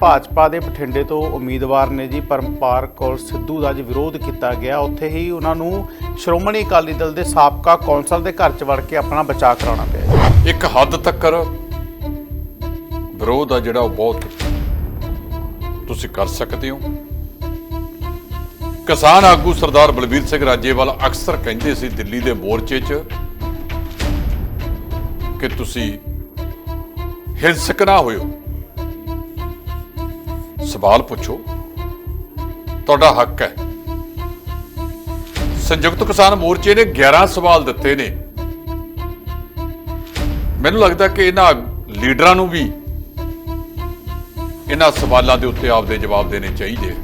ਭਾਜਪਾ ਦੇ ਬਠਿੰਡੇ ਤੋਂ ਉਮੀਦਵਾਰ ਨੇ ਜੀ ਪਰਮਪਾਰ ਕੌਰ ਸਿੱਧੂ ਦਾ ਜੀ ਵਿਰੋਧ ਕੀਤਾ ਗਿਆ। ਉੱਥੇ ਹੀ ਉਹਨਾਂ ਨੂੰ ਸ਼੍ਰੋਮਣੀ ਅਕਾਲੀ ਦਲ ਦੇ ਸਾਬਕਾ ਕੌਂਸਲ ਦੇ ਘਰ 'ਚ ਵੜ ਕੇ ਆਪਣਾ ਬਚਾਅ ਕਰਾਉਣਾ ਪਿਆ ਇੱਕ ਹੱਦ ਤੱਕ ਵਿਰੋਧ ਆ ਜਿਹੜਾ ਉਹ ਬਹੁਤ ਤੁਸੀਂ ਕਰ ਸਕਦੇ ਹੋ। ਕਿਸਾਨ ਆਗੂ ਸਰਦਾਰ ਬਲਬੀਰ ਸਿੰਘ ਰਾਜੇਵਾਲ ਅਕਸਰ ਕਹਿੰਦੇ ਸੀ ਦਿੱਲੀ ਦੇ ਮੋਰਚੇ 'ਚ ਕਿ ਤੁਸੀਂ ਹਿੰਸਕ ਨਾ ਹੋਇਓ। ਸਵਾਲ ਪੁੱਛੋ। ਤੁਹਾਡਾ ਹੱਕ ਹੈ। ਸੰਯੁਕਤ ਕਿਸਾਨ ਮੋਰਚੇ ਨੇ 11 ਸਵਾਲ ਦਿੱਤੇ ਨੇ। ਮੈਨੂੰ ਲੱਗਦਾ ਕਿ ਇਹਨਾਂ ਲੀਡਰਾਂ ਨੂੰ ਵੀ ਇਹਨਾਂ ਸਵਾਲਾਂ ਦੇ ਉੱਤੇ ਆਪਦੇ ਜਵਾਬ ਦੇਣੇ ਚਾਹੀਦੇ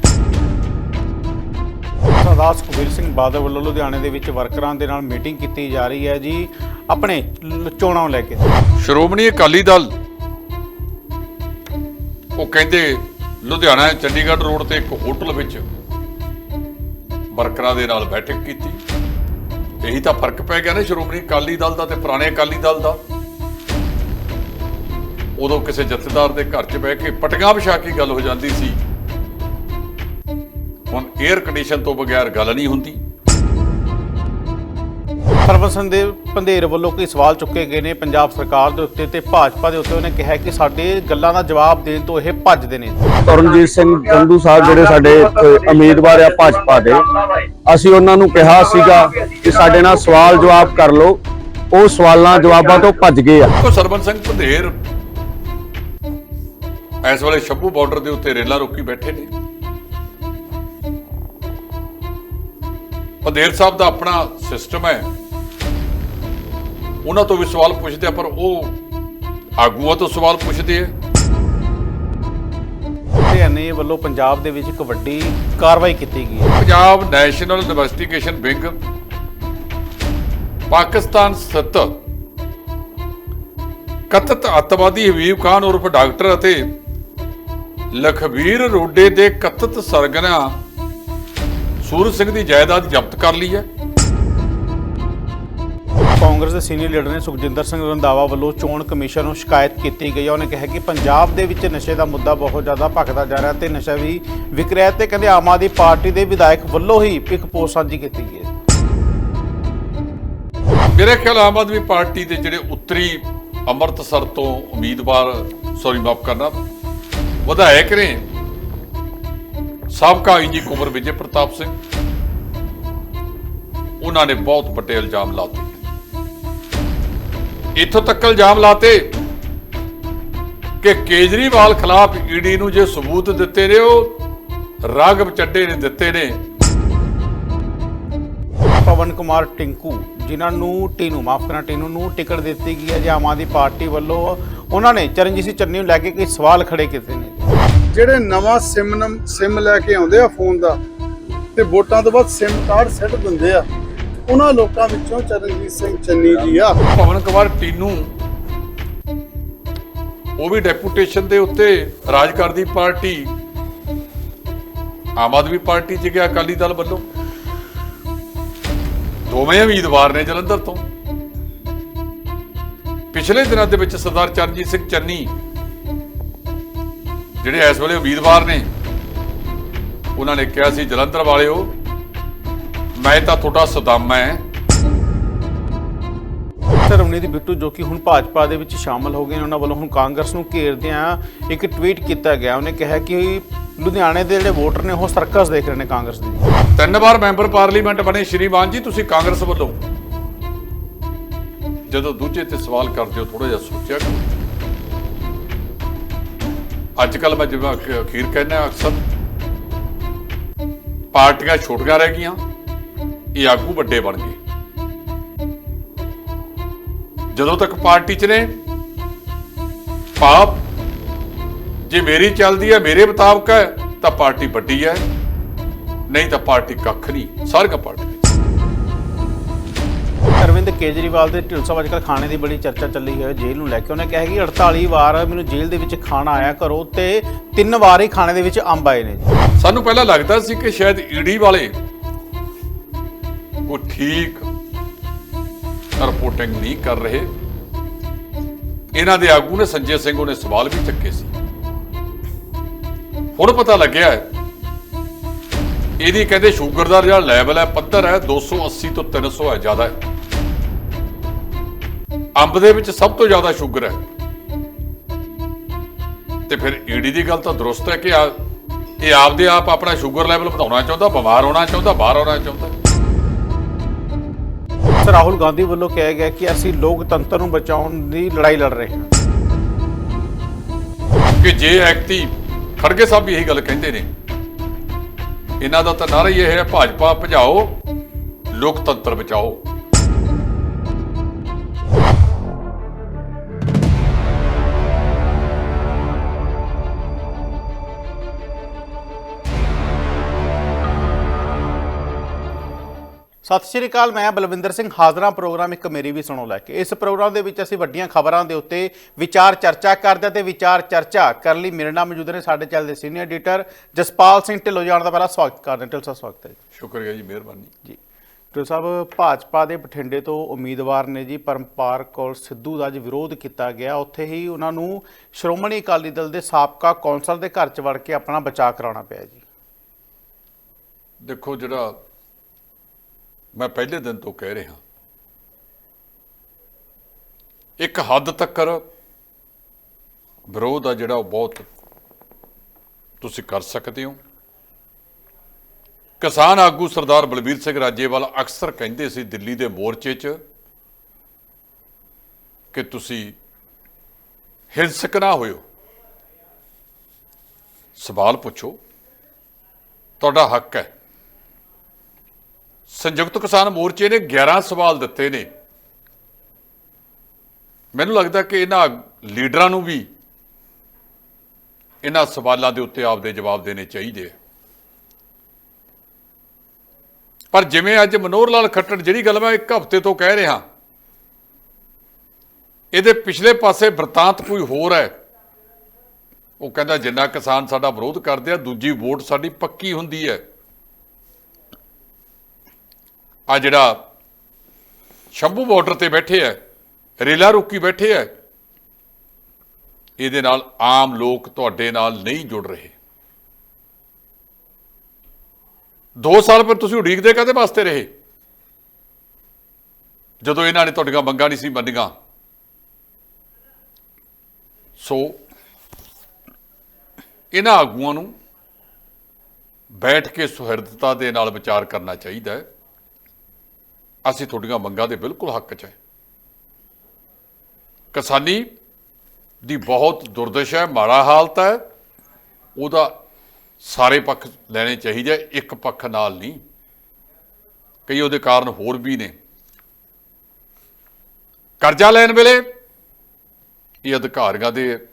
ਸਰਦਾਰ ਸੁਖਬੀਰ ਸਿੰਘ ਬਾਦਲ ਵੱਲੋਂ ਲੁਧਿਆਣੇ ਦੇ ਵਿੱਚ ਵਰਕਰਾਂ ਦੇ ਨਾਲ ਮੀਟਿੰਗ ਕੀਤੀ ਜਾ ਰਹੀ ਹੈ ਜੀ। ਆਪਣੇ ਚੋਣਾਂ ਨੂੰ ਲੈ ਕੇ। ਸ਼੍ਰੋਮਣੀ ਅਕਾਲੀ ਦਲ ਉਹ ਕਹਿੰਦੇ ਲੁਧਿਆਣਾ ਚੰਡੀਗੜ੍ਹ ਰੋਡ ਤੇ ਇੱਕ ਹੋਟਲ ਵਿੱਚ ਵਰਕਰਾਂ ਦੇ ਨਾਲ ਬੈਠਕ ਕੀਤੀ। ਇਹੀ ਤਾਂ ਫ਼ਰਕ ਪੈ ਗਿਆ ਨਾ ਸ਼੍ਰੋਮਣੀ ਅਕਾਲੀ ਦਲ ਦਾ ਤੇ ਪੁਰਾਣੇ ਅਕਾਲੀ ਦਲ ਦਾ। ਉਦੋਂ ਕਿਸੇ ਜਥੇਦਾਰ ਦੇ ਘਰ 'ਚ ਬਹਿ ਕੇ ਪਟੀਆਂ ਵਿਛਾ ਕੇ ਗੱਲ ਹੋ ਜਾਂਦੀ ਸੀ। ਹੁਣ 에ਅਰ ਕੰਡੀਸ਼ਨ ਤੋਂ ਬਗੈਰ ਗੱਲ ਨਹੀਂ ਹੁੰਦੀ। ਸਰਵਸਨ ਦੇ ਪੰਧੇਰ ਵੱਲੋਂ ਕਈ ਸਵਾਲ ਚੁੱਕੇ ਗਏ ਨੇ ਪੰਜਾਬ ਸਰਕਾਰ ਦੇ ਉੱਤੇ ਤੇ ਭਾਜਪਾ ਦੇ ਉੱਤੇ। ਉਹਨੇ ਕਿਹਾ ਕਿ ਸਾਡੇ ਗੱਲਾਂ ਦਾ ਜਵਾਬ ਦੇਣ ਤੋਂ ਇਹ ਭੱਜਦੇ ਨੇ। ਤਰਨਜੀਤ ਸਿੰਘ ਸੰਧੂ ਸਾਹਿਬ ਜਿਹੜੇ ਸਾਡੇ ਉਮੀਦਵਾਰ ਆ ਭਾਜਪਾ ਦੇ ਅਸੀਂ ਉਹਨਾਂ ਨੂੰ ਕਿਹਾ ਸੀਗਾ ਕਿ ਸਾਡੇ ਨਾਲ ਸਵਾਲ ਜਵਾਬ ਕਰ ਲਓ। ਉਹ ਸਵਾਲਾਂ ਜਵਾਬਾਂ ਤੋਂ ਭੱਜ ਗਏ ਆ। ਕੋ ਸਰਬਨ ਸਿੰਘ ਪੰਧੇਰ ਇਸ ਵੇਲੇ ਸ਼ੱਭੂ ਬਾਰਡਰ ਦੇ ਉੱਤੇ ਰੇਲਾਂ ਰੋਕੀ ਬੈਠੇ ਨੇ। ਪੰਧੇਰ ਸਾਹਿਬ ਦਾ ਆਪਣਾ ਸਿਸਟਮ ਹੈ। ਉਹਨਾਂ ਤੋਂ ਵੀ ਸਵਾਲ ਪੁੱਛਦੇ ਆ ਪਰ ਉਹ ਆਗੂਆਂ ਤੋਂ ਸਵਾਲ ਪੁੱਛਦੇ ਆ। ਹਰਿਆਣੇ ਵੱਲੋਂ ਪੰਜਾਬ ਦੇ ਵਿੱਚ ਇੱਕ ਵੱਡੀ ਕਾਰਵਾਈ ਕੀਤੀ ਗਈ ਹੈ। Punjab national investigation wing Pakistan ਸਥਿਤ ਕਥਿਤ ਅੱਤਵਾਦੀ ਹਬੀਬ ਖਾਨ ਉਰਫ ਡਾਕਟਰ ਅਤੇ ਲਖਵੀਰ ਰੋਡੇ ਦੇ ਕਥਿਤ ਸਰਗਨਾ ਸੂਰਜ ਸਿੰਘ ਦੀ ਜਾਇਦਾਦ ਜ਼ਬਤ ਕਰ ਲਈ ਹੈ। ਕਾਂਗਰਸ ਦੇ ਸੀਨੀਅਰ ਲੀਡਰ ਨੇ ਸੁਖਜਿੰਦਰ ਸਿੰਘ ਰੰਧਾਵਾ ਵੱਲੋਂ ਚੋਣ ਕਮਿਸ਼ਨ ਨੂੰ ਸ਼ਿਕਾਇਤ ਕੀਤੀ ਗਈ ਹੈ। ਉਹਨੇ ਕਿਹਾ ਕਿ ਪੰਜਾਬ ਦੇ ਵਿੱਚ ਨਸ਼ੇ ਦਾ ਮੁੱਦਾ ਬਹੁਤ ਜ਼ਿਆਦਾ ਭਖਦਾ ਜਾ ਰਿਹਾ ਤੇ ਨਸ਼ਾ ਵੀ ਵਿਕ ਰਿਹਾ ਤੇ ਕਹਿੰਦੇ ਆਮ ਆਦਮੀ ਪਾਰਟੀ ਦੇ ਵਿਧਾਇਕ ਵੱਲੋਂ ਹੀ ਇੱਕ ਪੋਸਟ ਸਾਂਝੀ ਕੀਤੀ ਗਈ ਹੈ। ਮੇਰੇ ਖਿਆਲ ਆਮ ਆਦਮੀ ਪਾਰਟੀ ਦੇ ਜਿਹੜੇ ਉੱਤਰੀ ਅੰਮ੍ਰਿਤਸਰ ਤੋਂ ਉਮੀਦਵਾਰ ਸੌਰੀ ਮਾਫ ਕਰਨਾ, ਵਿਧਾਇਕ ਨੇ ਸਾਬਕਾ ਇੰਜੀ ਕੁਮਰ ਵਿਜੇ ਪ੍ਰਤਾਪ ਸਿੰਘ, ਉਹਨਾਂ ਨੇ ਬਹੁਤ ਵੱਡੇ ਇਲਜ਼ਾਮ ਲਾਤੇ। ਇੱਥੋਂ ਤੱਕ ਇਲਜ਼ਾਮ ਲਾਤੇ ਕਿ ਕੇਜਰੀਵਾਲ ਖਿਲਾਫ ਈਡੀ ਨੂੰ ਜੇ ਸਬੂਤ ਦਿੱਤੇ ਨੇ ਉਹ ਰਾਗਵ ਚੱਡੇ ਨੇ ਦਿੱਤੇ ਨੇ। ਪਵਨ ਕੁਮਾਰ ਟਿੰਕੂ ਜਿਨ੍ਹਾਂ ਨੂੰ ਟੀਨੂ ਮਾਫ ਕਰਨਾ ਟੀਨੂ ਨੂੰ ਟਿਕਟ ਦਿੱਤੀ ਗਈ ਹੈ ਜੇ ਆਮ ਆਦਮੀ ਪਾਰਟੀ ਵੱਲੋਂ ਉਹਨਾਂ ਨੇ ਚਰਨਜੀਤ ਸਿੰਘ ਚੰਨੀ ਨੂੰ ਲੈ ਕੇ ਕਈ ਸਵਾਲ ਖੜੇ ਕੀਤੇ ਨੇ। ਜਿਹੜੇ ਨਵਾਂ ਸਿਮ ਨਮ ਸਿਮ ਲੈ ਕੇ ਆਉਂਦੇ ਆ ਫੋਨ ਦਾ ਤੇ ਵੋਟਾਂ ਤੋਂ ਬਾਅਦ ਸਿਮ ਕਾਰਡ ਸੈੱਟ ਦਿੰਦੇ ਆ। ਉਹਨਾਂ ਲੋਕਾਂ ਵਿੱਚੋਂ ਚਰਨਜੀਤ ਸਿੰਘ ਚੰਨੀ ਜੀ ਆ। ਪਵਨ ਕੁਮਾਰ ਟੀਨੂ, ਉਹ ਵੀ ਡੈਪੂਟੇਸ਼ਨ ਦੇ ਉੱਤੇ ਰਾਜ ਕਰਦੀ ਪਾਰਟੀ, ਆਮ ਆਦਮੀ ਪਾਰਟੀ ਚ ਗਿਆ ਅਕਾਲੀ ਦਲ ਵੱਲੋਂ। ਦੋਵੇਂ ਉਮੀਦਵਾਰ ਨੇ ਜਲੰਧਰ ਤੋਂ। ਪਿਛਲੇ ਦਿਨਾਂ ਦੇ ਵਿੱਚ ਸਰਦਾਰ ਚਰਨਜੀਤ ਸਿੰਘ ਚੰਨੀ ਜਿਹੜੇ ਇਸ ਵੇਲੇ ਉਮੀਦਵਾਰ ਨੇ, ਉਹਨਾਂ ਨੇ ਕਿਹਾ ਸੀ ਜਲੰਧਰ ਵਾਲਿਓ ਮੈਂ ਤਾਂ ਤੁਹਾਡਾ ਸਦਾਮਾ ਹੈ। ਰਵਨੀਤ ਬਿੱਟੂ ਜੋ ਕਿ ਹੁਣ ਭਾਜਪਾ ਦੇ ਵਿੱਚ ਸ਼ਾਮਲ ਹੋ ਗਏ ਨੇ ਉਹਨਾਂ ਵੱਲੋਂ ਹੁਣ ਕਾਂਗਰਸ ਨੂੰ ਘੇਰਦਿਆਂ ਇੱਕ ਟਵੀਟ ਕੀਤਾ ਗਿਆ। ਉਹਨੇ ਕਿਹਾ ਕਿ ਲੁਧਿਆਣੇ ਦੇ ਜਿਹੜੇ ਵੋਟਰ ਨੇ ਉਹ ਸਰਕਸ ਦੇਖ ਰਹੇ ਨੇ ਕਾਂਗਰਸ ਦੀ। ਤਿੰਨ ਵਾਰ ਮੈਂਬਰ ਪਾਰਲੀਮੈਂਟ ਬਣੇ। ਸ਼੍ਰੀਮਾਨ ਜੀ ਤੁਸੀਂ ਕਾਂਗਰਸ ਵੱਲੋਂ ਜਦੋਂ ਦੂਜੇ ਤੇ ਸਵਾਲ ਕਰਦੇ ਹੋ ਥੋੜਾ ਜਿਹਾ ਸੋਚਿਆ ਕਰੋ। ਅੱਜ ਕੱਲ ਮੈਂ ਜਿਵੇਂ ਅਖ- ਅਖੀਰ ਕਹਿੰਦਾ ਅਕਸਰ ਪਾਰਟੀਆਂ ਛੋਟੀਆਂ ਰਹਿ ਗਈਆਂ। ਇਹ ਆਗੂ ਵੱਡੇ ਬਣ ਗਏ। ਜਦੋਂ ਤੱਕ ਪਾਰਟੀ 'ਚ ਨੇ ਪਾਪ ਜੇ ਮੇਰੀ ਚੱਲਦੀ ਹੈ ਮੇਰੇ ਮੁਤਾਬਕ ਹੈ ਤਾਂ ਪਾਰਟੀ ਵੱਡੀ ਹੈ। ਨਹੀਂ ਤਾਂ ਪਾਰਟੀ ਕੱਖ ਨਹੀਂ ਸਾਰੀਆਂ ਪਾਰਟੀਆਂ। ਅਰਵਿੰਦ ਕੇਜਰੀਵਾਲ ਦੇ ਢਿਲਸਾ ਅੱਜਕੱਲ ਖਾਣੇ ਦੀ ਬੜੀ ਚਰਚਾ ਚੱਲੀ ਹੋਈ ਹੈ ਜੇਲ੍ਹ ਨੂੰ ਲੈ ਕੇ। ਉਹਨੇ ਕਿਹਾ ਕਿ 48 ਵਾਰ ਮੈਨੂੰ ਜੇਲ੍ਹ ਦੇ ਵਿੱਚ ਖਾਣਾ ਆਇਆ ਕਰੋ ਤੇ ਤਿੰਨ ਵਾਰ ਹੀ ਖਾਣੇ ਦੇ ਵਿੱਚ ਅੰਬ ਆਏ ਨੇ। ਸਾਨੂੰ ਪਹਿਲਾਂ ਲੱਗਦਾ ਸੀ ਕਿ ਸ਼ਾਇਦ ਈਡੀ ਵਾਲੇ ਕੋਈ ਠੀਕ ਰਿਪੋਰਟਿੰਗ ਨਹੀਂ ਕਰ ਰਹੇ ਇਹਨਾਂ ਦੇ ਆਗੂ ਨੇ ਸੰਜੇ ਸਿੰਘ ਉਹਨੇ ਸਵਾਲ ਵੀ ਚੱਕੇ ਸੀ ਹੁਣ ਪਤਾ ਲੱਗਿਆ ਹੈ ਇਹਦੀ ਕਹਿੰਦੇ ਸ਼ੂਗਰ ਦਾ ਜਿਹੜਾ ਲੈਵਲ ਹੈ ਪੱਧਰ ਹੈ 280 ਤੋਂ 300 ਹੈ ਜ਼ਿਆਦਾ ਹੈ ਅੰਬ ਦੇ ਵਿੱਚ ਸਭ ਤੋਂ ਜ਼ਿਆਦਾ ਸ਼ੂਗਰ ਹੈ ਤੇ ਫਿਰ ਈਡੀ ਦੀ ਗੱਲ ਤਾਂ ਦਰੁਸਤ ਹੈ ਕਿ ਇਹ ਆਪਦੇ ਆਪ ਆਪਣਾ ਸ਼ੂਗਰ ਲੈਵਲ ਵਧਾਉਣਾ ਚਾਹੁੰਦਾ ਬਿਮਾਰ ਹੋਣਾ ਚਾਹੁੰਦਾ ਬਾਹਰ ਆਉਣਾ ਚਾਹੁੰਦਾ ਸਰ ਰਾਹੁਲ ਗਾਂਧੀ ਵੱਲੋਂ ਕਿਹਾ ਗਿਆ ਕਿ ਅਸੀਂ ਲੋਕਤੰਤਰ ਨੂੰ ਬਚਾਉਣ ਦੀ ਲੜਾਈ ਲੜ ਰਹੇ ਹਾਂ। ਕਿ ਜੇ ਐਕਤੀ ਖੜਗੇ ਸਾਹਿਬ ਵੀ ਇਹੀ ਗੱਲ ਕਹਿੰਦੇ ਨੇ। ਇਹਨਾਂ ਦਾ ਤਾਂ ਨਾਰਾ ਹੀ ਇਹ ਹੈ, ਭਾਜਪਾ ਭਜਾਓ, ਲੋਕਤੰਤਰ ਬਚਾਓ। ਸਤਿ ਸ਼੍ਰੀ ਅਕਾਲ ਮੈਂ ਬਲਵਿੰਦਰ ਸਿੰਘ ਹਾਜ਼ਰਾਂ ਪ੍ਰੋਗਰਾਮ ਇੱਕ ਮੇਰੀ ਵੀ ਸੁਣੋ ਲੈ ਕੇ। ਇਸ ਪ੍ਰੋਗਰਾਮ ਦੇ ਵਿੱਚ ਅਸੀਂ ਵੱਡੀਆਂ ਖਬਰਾਂ ਦੇ ਉੱਤੇ ਵਿਚਾਰ ਚਰਚਾ ਕਰਦੇ ਤੇ ਵਿਚਾਰ ਚਰਚਾ ਕਰਨ ਲਈ ਮੇਰੇ ਨਾਲ ਮੌਜੂਦ ਨੇ ਸਾਡੇ ਚੈਨਲ ਦੇ ਸੀਨੀਅਰ ਐਡੀਟਰ ਜਸਪਾਲ ਸਿੰਘ ਢਿੱਲੋਂ ਜਾਣ ਦਾ ਪਹਿਲਾ ਸਵਾਗਤ ਕਰਦੇ ਹਾਂ ਢਿੱਲੋਂ ਸਾਹਿਬ ਸਵਾਗਤ ਹੈ ਜੀ। ਸ਼ੁਕਰੀਆ ਜੀ ਮਿਹਰਬਾਨੀ। ਜੀ। ਢਿੱਲੋਂ ਸਾਹਿਬ ਭਾਜਪਾ ਦੇ ਬਠਿੰਡੇ ਤੋਂ ਉਮੀਦਵਾਰ ਨੇ ਜੀ ਪਰਮਪਾਰ ਕੌਰ ਸਿੱਧੂ ਦਾ ਅੱਜ ਵਿਰੋਧ ਕੀਤਾ ਗਿਆ। ਉੱਥੇ ਹੀ ਉਹਨਾਂ ਨੂੰ ਸ਼੍ਰੋਮਣੀ ਅਕਾਲੀ ਦਲ ਦੇ ਸਾਬਕਾ ਕੌਂਸਲ ਦੇ ਘਰ 'ਚ ਵੜ ਕੇ ਆਪਣਾ ਬਚਾਅ ਕਰਾਉਣਾ ਪਿਆ ਜੀ। ਦੇਖੋ ਜਿਹੜਾ ਮੈਂ ਪਹਿਲੇ ਦਿਨ ਤੋਂ ਕਹਿ ਰਿਹਾ। ਇੱਕ ਹੱਦ ਤੱਕ ਵਿਰੋਧ ਆ ਜਿਹੜਾ ਉਹ ਬਹੁਤ ਤੁਸੀਂ ਕਰ ਸਕਦੇ ਹੋ। ਕਿਸਾਨ ਆਗੂ ਸਰਦਾਰ ਬਲਬੀਰ ਸਿੰਘ ਰਾਜੇਵਾਲ ਅਕਸਰ ਕਹਿੰਦੇ ਸੀ ਦਿੱਲੀ ਦੇ ਮੋਰਚੇ 'ਚ ਕਿ ਤੁਸੀਂ ਹਿੰਸਕ ਨਾ ਹੋਇਓ। ਸਵਾਲ ਪੁੱਛੋ, ਤੁਹਾਡਾ ਹੱਕ ਹੈ। ਸੰਯੁਕਤ ਕਿਸਾਨ ਮੋਰਚੇ ਨੇ 11 ਸਵਾਲ ਦਿੱਤੇ ਨੇ। ਮੈਨੂੰ ਲੱਗਦਾ ਕਿ ਇਹਨਾਂ ਲੀਡਰਾਂ ਨੂੰ ਵੀ ਇਹਨਾਂ ਸਵਾਲਾਂ ਦੇ ਉੱਤੇ ਆਪਦੇ ਜਵਾਬ ਦੇਣੇ ਚਾਹੀਦੇ ਆ। ਪਰ ਜਿਵੇਂ ਅੱਜ ਮਨੋਹਰ ਲਾਲ ਖੱਟੜ ਜਿਹੜੀ ਗੱਲ ਮੈਂ ਇੱਕ ਹਫ਼ਤੇ ਤੋਂ ਕਹਿ ਰਿਹਾ, ਇਹਦੇ ਪਿਛਲੇ ਪਾਸੇ ਵਰਤਾਂਤ ਕੋਈ ਹੋਰ ਹੈ। ਉਹ ਕਹਿੰਦਾ, ਜਿੰਨਾ ਕਿਸਾਨ ਸਾਡਾ ਵਿਰੋਧ ਕਰਦੇ ਆ, ਦੂਜੀ ਵੋਟ ਸਾਡੀ ਪੱਕੀ ਹੁੰਦੀ ਹੈ। ਆ ਜਿਹੜਾ ਸ਼ੰਭੂ ਬਾਰਡਰ ਤੇ ਬੈਠੇ ਐ ਰੇਲਾ ਰੋਕੀ ਬੈਠੇ ਐ ਇਹਦੇ ਨਾਲ ਆਮ ਲੋਕ ਤੁਹਾਡੇ ਨਾਲ ਨਹੀਂ ਜੁੜ ਰਹੇ। 2 ਸਾਲ ਪਰ ਤੁਸੀਂ ਉਡੀਕਦੇ ਕਾਦੇ ਵਾਸਤੇ ਰਹੇ? ਜਦੋਂ ਇਹਨਾਂ ਨੇ ਤੁਹਾਡੀਆਂ ਮੰਗਾਂ ਨਹੀਂ ਸੀ ਮੰਨੀਆਂ। ਸੋ, ਇਹਨਾਂ ਆਗੂਆਂ ਨੂੰ ਬੈਠ ਕੇ ਸੁਹਿਰਦਤਾ ਦੇ ਨਾਲ ਵਿਚਾਰ ਕਰਨਾ ਚਾਹੀਦਾ ਹੈ। ਅਸੀਂ ਤੁਹਾਡੀਆਂ ਮੰਗਾਂ ਦੇ ਬਿਲਕੁਲ ਹੱਕ 'ਚ ਹੈ। ਕਿਸਾਨੀ ਦੀ ਬਹੁਤ ਦੁਰਦਸ਼ਾ ਹੈ, ਮਾੜਾ ਹਾਲਤ ਹੈ। ਉਹਦਾ ਸਾਰੇ ਪੱਖ ਲੈਣੇ ਚਾਹੀਦੇ ਇੱਕ ਪੱਖ ਨਾਲ ਨਹੀਂ। ਕਈ ਉਹਦੇ ਕਾਰਨ ਹੋਰ ਵੀ ਨੇ। ਕਰਜ਼ਾ ਲੈਣ ਵੇਲੇ ਇਹ ਅਧਿਕਾਰੀਆਂ ਦੇ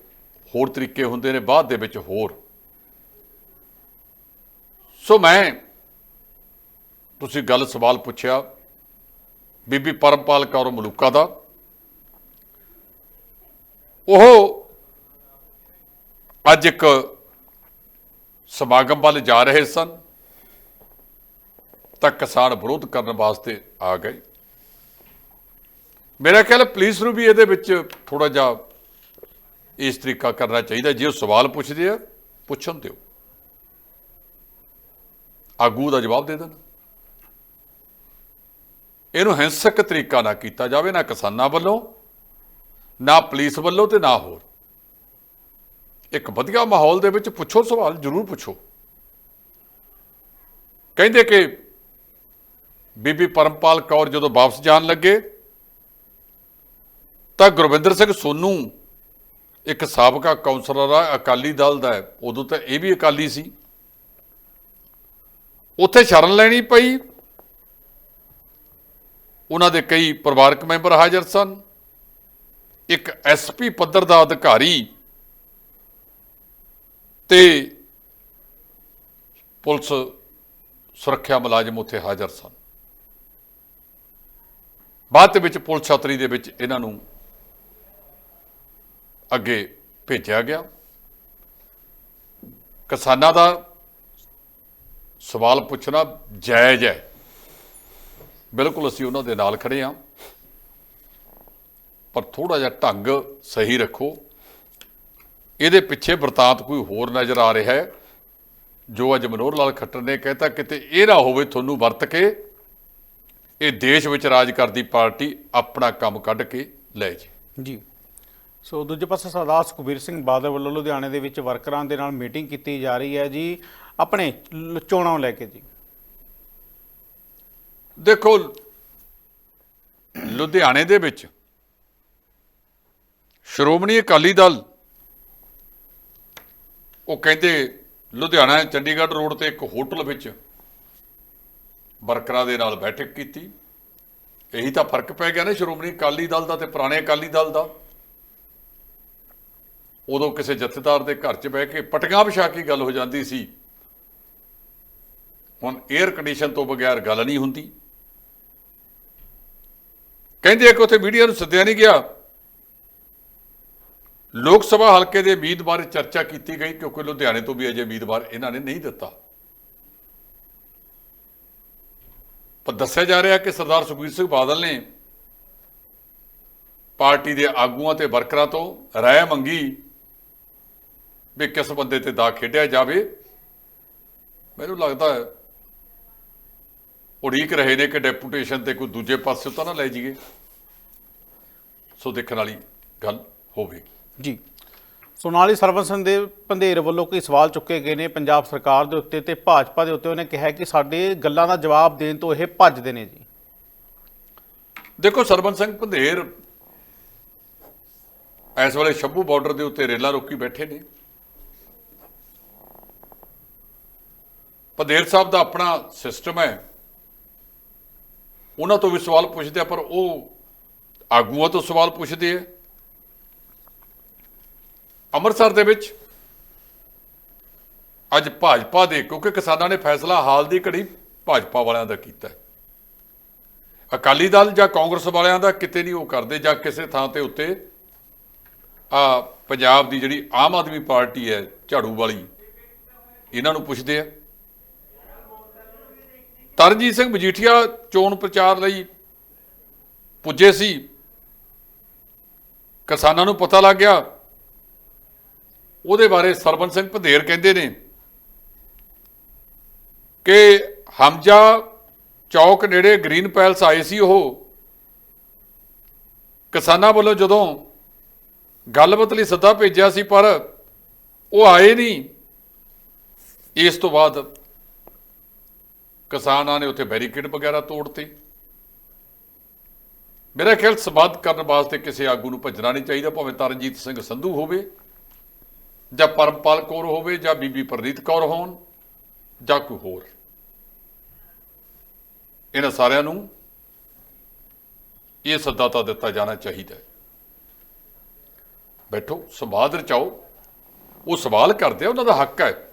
ਹੋਰ ਤਰੀਕੇ ਹੁੰਦੇ ਨੇ, ਬਾਅਦ ਦੇ ਵਿੱਚ ਹੋਰ। ਸੋ ਮੈਂ, ਤੁਸੀਂ ਗੱਲ ਸਵਾਲ ਪੁੱਛਿਆ ਬੀਬੀ ਪਰਮਪਾਲ ਕੌਰ ਮਲੂਕਾ ਦਾ। ਉਹ ਅੱਜ ਇੱਕ ਸਮਾਗਮ ਵੱਲ ਜਾ ਰਹੇ ਸਨ। ਤਾਂ ਕਿਸਾਨ ਵਿਰੋਧ ਕਰਨ ਵਾਸਤੇ ਆ ਗਏ। ਮੇਰਾ ਖਿਆਲ ਪੁਲਿਸ ਨੂੰ ਵੀ ਇਹਦੇ ਵਿੱਚ ਥੋੜਾ ਜਿਹਾ ਇਸ ਤਰੀਕਾ ਕਰਨਾ ਚਾਹੀਦਾ। ਜੇ ਉਹ ਸਵਾਲ ਪੁੱਛਦੇ ਆ, ਪੁੱਛਣ ਦਿਓ। ਆਗੂ ਦਾ ਜਵਾਬ ਦੇ ਦੇਣਾ। ਇਹਨੂੰ ਹਿੰਸਕ ਤਰੀਕਾ ਨਾ ਕੀਤਾ ਜਾਵੇ, ਨਾ ਕਿਸਾਨਾਂ ਵੱਲੋਂ, ਨਾ ਪੁਲਿਸ ਵੱਲੋਂ ਤੇ ਨਾ ਹੋਰ। ਇੱਕ ਵਧੀਆ ਮਾਹੌਲ ਦੇ ਵਿੱਚ ਪੁੱਛੋ ਸਵਾਲ, ਜ਼ਰੂਰ ਪੁੱਛੋ। ਕਹਿੰਦੇ ਕਿ ਬੀਬੀ ਪਰਮਪਾਲ ਕੌਰ ਜਦੋਂ ਵਾਪਸ ਜਾਣ ਲੱਗੇ, ਤਾਂ ਗੁਰਵਿੰਦਰ ਸਿੰਘ ਸੋਨੂ ਇੱਕ ਸਾਬਕਾ ਕਾਉਂਸਲਰ ਆ, ਅਕਾਲੀ ਦਲ ਦਾ ਉਦੋਂ ਤਾਂ ਇਹ ਵੀ ਅਕਾਲੀ ਸੀ। ਉੱਥੇ ਸ਼ਰਨ ਲੈਣੀ ਪਈ ਉਹਨਾਂ ਦੇ ਕਈ ਪਰਿਵਾਰਕ ਮੈਂਬਰ ਹਾਜ਼ਰ ਸਨ। ਇੱਕ ਐਸਪੀ ਪੱਧਰ ਦਾ ਅਧਿਕਾਰੀ ਤੇ ਪੁਲਿਸ ਸੁਰੱਖਿਆ ਮੁਲਾਜ਼ਮ ਉੱਥੇ ਹਾਜ਼ਰ ਸਨ। ਬਾਅਦ ਦੇ ਵਿੱਚ ਪੁਲਿਸ ਛਤਰੀ ਦੇ ਵਿੱਚ ਇਹਨਾਂ ਨੂੰ ਅੱਗੇ ਭੇਜਿਆ ਗਿਆ। ਕਿਸਾਨਾਂ ਦਾ ਸਵਾਲ ਪੁੱਛਣਾ ਜਾਇਜ਼ ਹੈ ਬਿਲਕੁਲ ਅਸੀਂ ਉਹਨਾਂ ਦੇ ਨਾਲ ਖੜੇ ਹਾਂ। ਪਰ ਥੋੜਾ ਜਿਹਾ ਢੰਗ ਸਹੀ ਰੱਖੋ। ਇਹਦੇ ਪਿੱਛੇ ਵਰਤਾਂਤ ਕੋਈ ਹੋਰ ਨਜ਼ਰ ਆ ਰਿਹਾ ਹੈ। ਜੋ ਅੱਜ ਮਨੋਹਰ ਲਾਲ ਖੱਟਰ ਨੇ ਕਹਿਤਾ, ਕਿਤੇ ਇਹ ਨਾ ਹੋਵੇ ਤੁਹਾਨੂੰ ਵਰਤ ਕੇ ਇਹ ਦੇਸ਼ ਵਿੱਚ ਰਾਜ ਕਰਦੀ ਪਾਰਟੀ ਆਪਣਾ ਕੰਮ ਕੱਢ ਕੇ ਲੈ ਜੇ। ਜੀ। ਸੋ ਦੂਜੇ ਪਾਸੇ ਸਰਦਾਰ ਸੁਖਬੀਰ ਸਿੰਘ ਬਾਦਲ ਵੱਲੋਂ ਲੁਧਿਆਣੇ ਦੇ ਵਿੱਚ ਵਰਕਰਾਂ ਦੇ ਨਾਲ ਮੀਟਿੰਗ ਕੀਤੀ ਜਾ ਰਹੀ ਹੈ ਜੀ। ਆਪਣੇ ਚੋਣਾਂ ਲੈ ਕੇ ਜੀ। ਦੇਖੋ, ਲੁਧਿਆਣੇ ਦੇ ਵਿੱਚ ਸ਼੍ਰੋਮਣੀ ਅਕਾਲੀ ਦਲ, ਉਹ ਕਹਿੰਦੇ ਲੁਧਿਆਣਾ ਚੰਡੀਗੜ੍ਹ ਰੋਡ ਤੇ ਇੱਕ ਹੋਟਲ ਵਿੱਚ ਵਰਕਰਾਂ ਦੇ ਨਾਲ ਬੈਠਕ ਕੀਤੀ। ਇਹੀ ਤਾਂ ਫ਼ਰਕ ਪੈ ਗਿਆ ਨਾ ਸ਼੍ਰੋਮਣੀ ਅਕਾਲੀ ਦਲ ਦਾ ਤੇ ਪੁਰਾਣੇ ਅਕਾਲੀ ਦਲ ਦਾ। ਉਦੋਂ ਕਿਸੇ ਜਥੇਦਾਰ ਦੇ ਘਰ 'ਚ ਬਹਿ ਕੇ ਪਟੀਆਂ ਵਿਛਾ ਕੇ ਗੱਲ ਹੋ ਜਾਂਦੀ ਸੀ। ਹੁਣ 에ਅਰ ਕੰਡੀਸ਼ਨ ਤੋਂ ਬਗੈਰ ਗੱਲ ਨਹੀਂ ਹੁੰਦੀ। ਕਹਿੰਦੇ ਇੱਕ ਉੱਥੇ ਮੀਡੀਆ ਨੂੰ ਸੱਦਿਆ ਨਹੀਂ ਗਿਆ। ਲੋਕ ਸਭਾ ਹਲਕੇ ਦੇ ਉਮੀਦਵਾਰ ਚਰਚਾ ਕੀਤੀ ਗਈ, ਕਿਉਂਕਿ ਲੁਧਿਆਣੇ ਤੋਂ ਵੀ ਅਜੇ ਉਮੀਦਵਾਰ ਇਹਨਾਂ ਨੇ ਨਹੀਂ ਦਿੱਤਾ। ਪਰ ਦੱਸਿਆ ਜਾ ਰਿਹਾ ਕਿ ਸਰਦਾਰ ਸੁਖਬੀਰ ਸਿੰਘ ਬਾਦਲ ਨੇ ਪਾਰਟੀ ਦੇ ਆਗੂਆਂ ਤੇ ਵਰਕਰਾਂ ਤੋਂ ਰਾਏ ਮੰਗੀ ਵੀ ਕਿਸ ਬੰਦੇ ਤੇ ਦਾ ਖੇਡਿਆ ਜਾਵੇ। ਮੈਨੂੰ ਲੱਗਦਾ ਹੈ ਉਡੀਕ ਰਹੇ ਨੇ ਕਿ ਡੈਪੂਟੇਸ਼ਨ ਤੇ ਕੋਈ ਦੂਜੇ ਪਾਸੇ ਤਾਂ ਨਾ ਲੈ ਜਾਈਏ। ਸੋ ਦੇਖਣ ਵਾਲੀ ਗੱਲ ਹੋਵੇਗੀ। ਜੀ। ਸੋਨਾਲੀ ਸਰਵਨ ਦੇ ਪੰਧੇਰ ਵੱਲੋਂ ਕਈ ਸਵਾਲ ਚੁੱਕੇ ਗਏ ਨੇ ਪੰਜਾਬ ਸਰਕਾਰ ਦੇ ਉੱਤੇ ਤੇ ਭਾਜਪਾ ਦੇ ਉੱਤੇ। ਉਹਨੇ ਕਿਹਾ ਕਿ ਸਾਡੇ ਗੱਲਾਂ ਦਾ ਜਵਾਬ ਦੇਣ ਤੋਂ ਇਹ ਭੱਜਦੇ ਨੇ ਜੀ। ਦੇਖੋ ਸਰਬਨ ਸਿੰਘ ਪੰਧੇਰ ਇਸ ਵੇਲੇ ਸ਼ੰਭੂ ਬਾਰਡਰ ਦੇ ਉੱਤੇ ਰੇਲਾਂ ਰੋਕੀ ਬੈਠੇ ਨੇ। ਪੰਧੇਰ ਸਾਹਿਬ ਦਾ ਆਪਣਾ ਸਿਸਟਮ ਹੈ ਉਹਨਾਂ ਤੋਂ ਵੀ ਸਵਾਲ ਪੁੱਛਦੇ ਆ, ਪਰ ਉਹ ਆਗੂਆਂ ਤੋਂ ਸਵਾਲ ਪੁੱਛਦੇ ਆ। ਅੰਮ੍ਰਿਤਸਰ ਦੇ ਵਿੱਚ ਅੱਜ ਭਾਜਪਾ ਦੇ, ਕਿਉਂਕਿ ਕਿਸਾਨਾਂ ਨੇ ਫੈਸਲਾ ਹਾਲ ਦੀ ਘੜੀ ਭਾਜਪਾ ਵਾਲਿਆਂ ਦਾ ਕੀਤਾ ਹੈ। ਅਕਾਲੀ ਦਲ ਜਾਂ ਕਾਂਗਰਸ ਵਾਲਿਆਂ ਦਾ ਕਿਤੇ ਨਹੀਂ ਉਹ ਕਰਦੇ, ਜਾਂ ਕਿਸੇ ਥਾਂ ਤੇ ਉੱਤੇ ਆ ਪੰਜਾਬ ਦੀ ਜਿਹੜੀ ਆਮ ਆਦਮੀ ਪਾਰਟੀ ਹੈ, ਝਾੜੂ ਵਾਲੀ, ਇਹਨਾਂ ਨੂੰ ਪੁੱਛਦੇ ਆ। ਤਰਨਜੀਤ ਸਿੰਘ ਮਜੀਠੀਆ ਚੋਣ ਪ੍ਰਚਾਰ ਲਈ ਪੁੱਜੇ ਸੀ। ਕਿਸਾਨਾਂ ਨੂੰ ਪਤਾ ਲੱਗ ਗਿਆ। ਉਹਦੇ ਬਾਰੇ ਸਰਬਨ ਸਿੰਘ ਪੰਧੇਰ ਕਹਿੰਦੇ ਨੇ ਕਿ ਹਮਜਾ ਚੌਕ ਨੇੜੇ ਗ੍ਰੀਨ ਪੈਲਸ ਆਏ ਸੀ ਉਹ। ਕਿਸਾਨਾਂ ਵੱਲੋਂ ਜਦੋਂ ਗੱਲਬਾਤ ਲਈ ਸੱਦਾ ਭੇਜਿਆ ਸੀ, ਪਰ ਉਹ ਆਏ ਨਹੀਂ। ਇਸ ਤੋਂ ਬਾਅਦ ਕਿਸਾਨਾਂ ਨੇ ਉੱਥੇ ਬੈਰੀਕੇਡ ਵਗੈਰਾ ਤੋੜਤੇ। ਮੇਰਾ ਖਿਆਲ ਸਵਾਦ ਕਰਨ ਵਾਸਤੇ ਕਿਸੇ ਆਗੂ ਨੂੰ ਭੱਜਣਾ ਨਹੀਂ ਚਾਹੀਦਾ, ਭਾਵੇਂ ਤਰਨਜੀਤ ਸਿੰਘ ਸੰਧੂ ਹੋਵੇ, ਜਾਂ ਪਰਮਪਾਲ ਕੌਰ ਹੋਵੇ, ਜਾਂ ਬੀਬੀ ਪ੍ਰਨੀਤ ਕੌਰ ਹੋਣ, ਜਾਂ ਕੋਈ ਹੋਰ। ਇਹਨਾਂ ਸਾਰਿਆਂ ਨੂੰ ਇਹ ਸੱਦਾ ਤਾਂ ਦਿੱਤਾ ਜਾਣਾ ਚਾਹੀਦਾ ਹੈ। ਬੈਠੋ, ਸੰਵਾਦ ਰਚਾਓ। ਉਹ ਸਵਾਲ ਕਰਦੇ ਆ, ਉਹਨਾਂ ਦਾ ਹੱਕ ਹੈ।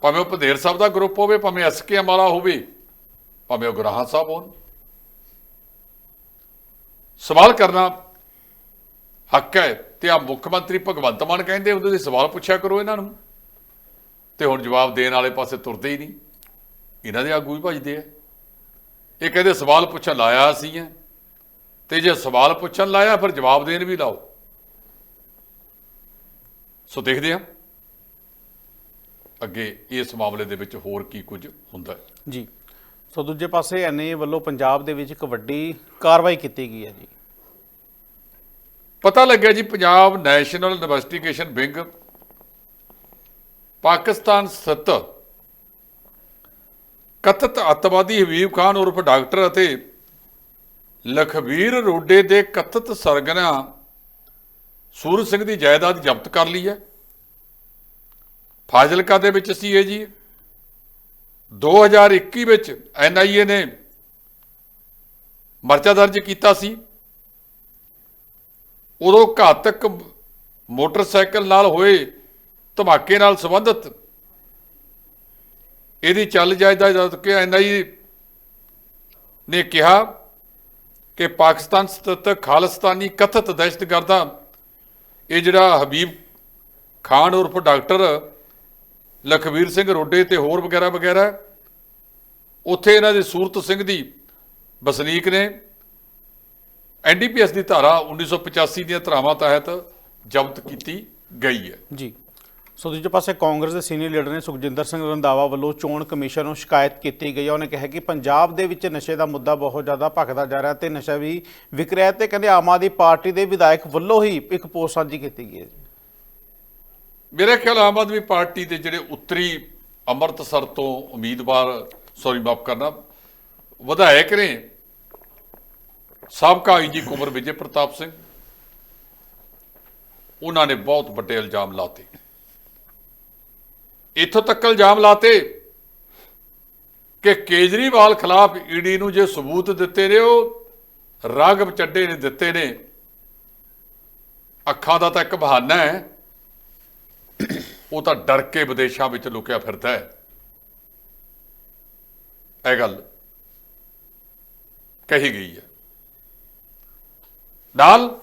ਭਾਵੇਂ ਉਹ ਪੰਧੇਰ ਸਾਹਿਬ ਦਾ ਗਰੁੱਪ ਹੋਵੇ, ਭਾਵੇਂ ਐਸਕੇ ਵਾਲਾ ਹੋਵੇ, ਭਾਵੇਂ ਉਹ ਗੁਰਾਹਾਂ ਸਾਹਿਬ ਹੋਣ। ਸਵਾਲ ਕਰਨਾ ਹੱਕ ਹੈ ਤੇ ਆ ਮੁੱਖ ਮੰਤਰੀ ਭਗਵੰਤ ਮਾਨ ਕਹਿੰਦੇ, ਉਹਦੇ ਦੇ ਸਵਾਲ ਪੁੱਛਿਆ ਕਰੋ ਇਹਨਾਂ ਨੂੰ। ਤੇ ਹੁਣ ਜਵਾਬ ਦੇਣ ਵਾਲੇ ਪਾਸੇ ਤੁਰਦੇ ਹੀ ਨਹੀਂ। ਇਹਨਾਂ ਦੇ ਆਗੂ ਹੀ ਭਜਦੇ ਆ। ਇਹ ਕਹਿੰਦੇ ਸਵਾਲ ਪੁੱਛਣ ਲਾਇਆ ਅਸੀਂ ਹੈ ਤੇ ਜੇ ਸਵਾਲ ਪੁੱਛਣ ਲਾਇਆ, ਫਿਰ ਜਵਾਬ ਦੇਣ ਵੀ ਲਾਓ। ਸੋ ਦੇਖਦੇ ਹਾਂ। ਅੱਗੇ ਇਸ ਮਾਮਲੇ ਦੇ ਵਿੱਚ ਹੋਰ ਕੀ ਕੁਝ ਹੁੰਦਾ ਹੈ? ਜੀ। ਸੋ ਦੂਜੇ ਪਾਸੇ ਐਨਏ ਵੱਲੋਂ ਪੰਜਾਬ ਦੇ ਵਿੱਚ ਇੱਕ ਵੱਡੀ ਕਾਰਵਾਈ ਕੀਤੀ ਗਈ ਹੈ ਜੀ। ਪਤਾ ਲੱਗਿਆ ਜੀ Punjab national investigation wing Pakistan ਸਥਿਤ ਕਥਿਤ ਅੱਤਵਾਦੀ ਹਬੀਬ ਖਾਨ ਉਰਫ ਡਾਕਟਰ ਅਤੇ ਲਖਵੀਰ ਰੋਡੇ ਦੇ ਕਥਿਤ ਸਰਗਨਾ ਸੂਰਜ ਸਿੰਘ ਦੀ ਜਾਇਦਾਦ ਜ਼ਬਤ ਕਰ ਲਈ ਹੈ। ਫਾਜ਼ਿਲਕਾ ਦੇ ਵਿੱਚ ਸੀ ਇਹ ਜੀ। 2021 ਵਿੱਚ ਐਨਆਈਏ ਨੇ ਮਰਚਾ ਦਰਜ ਕੀਤਾ ਸੀ। ਉਦੋਂ ਘਾਤਕ ਮੋਟਰਸਾਈਕਲ ਨਾਲ ਹੋਏ ਧਮਾਕੇ ਨਾਲ ਸੰਬੰਧਿਤ ਇਹਦੀ ਚੱਲ ਜਾਇਦਾ ਜਦ ਕਿ ਐਨਆਈ ਨੇ ਕਿਹਾ ਕਿ ਪਾਕਿਸਤਾਨ ਸਥਿਤ ਖਾਲਿਸਤਾਨੀ ਕਥਿਤ ਦਹਿਸ਼ਤਗਰਦਾਂ, ਇਹ ਜਿਹੜਾ ਹਬੀਬ ਖਾਨ ਉਰਫ ਡਾਕਟਰ ਲਖਵੀਰ ਸਿੰਘ ਰੋਡੇ ਤੇ ਹੋਰ ਵਗੈਰਾ ਵਗੈਰਾ। ਉੱਥੇ ਇਹਨਾਂ ਦੇ ਸੂਰਤ ਸਿੰਘ ਦੀ ਵਸਨੀਕ ਨੇ। ਐਨਡੀਪੀਐਸ ਦੀ ਧਾਰਾ 1985 ਦੀਆਂ ਧਾਰਾਵਾਂ ਤਹਿਤ ਜ਼ਬਤ ਕੀਤੀ ਗਈ ਹੈ। ਜੀ। ਸੋ ਦੂਜੇ ਪਾਸੇ ਕਾਂਗਰਸ ਦੇ ਸੀਨੀਅਰ ਲੀਡਰ ਨੇ ਸੁਖਜਿੰਦਰ ਸਿੰਘ ਰੰਧਾਵਾ ਵੱਲੋਂ ਚੋਣ ਕਮਿਸ਼ਨ ਨੂੰ ਸ਼ਿਕਾਇਤ ਕੀਤੀ ਗਈ ਹੈ। ਉਹਨੇ ਕਿਹਾ ਕਿ ਪੰਜਾਬ ਦੇ ਵਿੱਚ ਨਸ਼ੇ ਦਾ ਮੁੱਦਾ ਬਹੁਤ ਜ਼ਿਆਦਾ ਭਖਦਾ ਜਾ ਰਿਹਾ ਤੇ ਨਸ਼ਾ ਵੀ ਵਿਕ ਰਿਹਾ ਤੇ ਕਹਿੰਦੇ ਆਮ ਆਦਮੀ ਪਾਰਟੀ ਦੇ ਵਿਧਾਇਕ ਵੱਲੋਂ ਹੀ ਇੱਕ ਪੋਸਟ ਸਾਂਝੀ ਕੀਤੀ ਗਈ ਹੈ। ਮੇਰੇ ਖਿਆਲ ਆਮ ਆਦਮੀ ਪਾਰਟੀ ਦੇ ਜਿਹੜੇ ਉੱਤਰੀ ਅੰਮ੍ਰਿਤਸਰ ਤੋਂ ਉਮੀਦਵਾਰ ਸੌਰੀ ਮਾਫ ਕਰਨਾ, ਵਿਧਾਇਕ ਨੇ ਸਾਬਕਾ ਆਈਜੀ ਕੁਮਰ ਵਿਜੇ ਪ੍ਰਤਾਪ ਸਿੰਘ, ਉਹਨਾਂ ਨੇ ਬਹੁਤ ਵੱਡੇ ਇਲਜ਼ਾਮ ਲਾਤੇ। ਇੱਥੋਂ ਤੱਕ ਇਲਜ਼ਾਮ ਲਾਤੇ ਕਿ ਕੇਜਰੀਵਾਲ ਖਿਲਾਫ ਈਡੀ ਨੂੰ ਜੇ ਸਬੂਤ ਦਿੱਤੇ ਨੇ, ਉਹ ਰਾਗਵ ਚੱਡੇ ਨੇ ਦਿੱਤੇ ਨੇ। ਅੱਖਾਂ ਦਾ ਤਾਂ ਇੱਕ ਬਹਾਨਾ ਹੈ। ਉਹ ਤਾਂ ਡਰ ਕੇ ਵਿਦੇਸ਼ਾਂ ਵਿੱਚ ਲੁਕਿਆ ਫਿਰਦਾ ਹੈ। ਇਹ ਗੱਲ ਕਹੀ ਗਈ ਹੈ। ਨਾਲ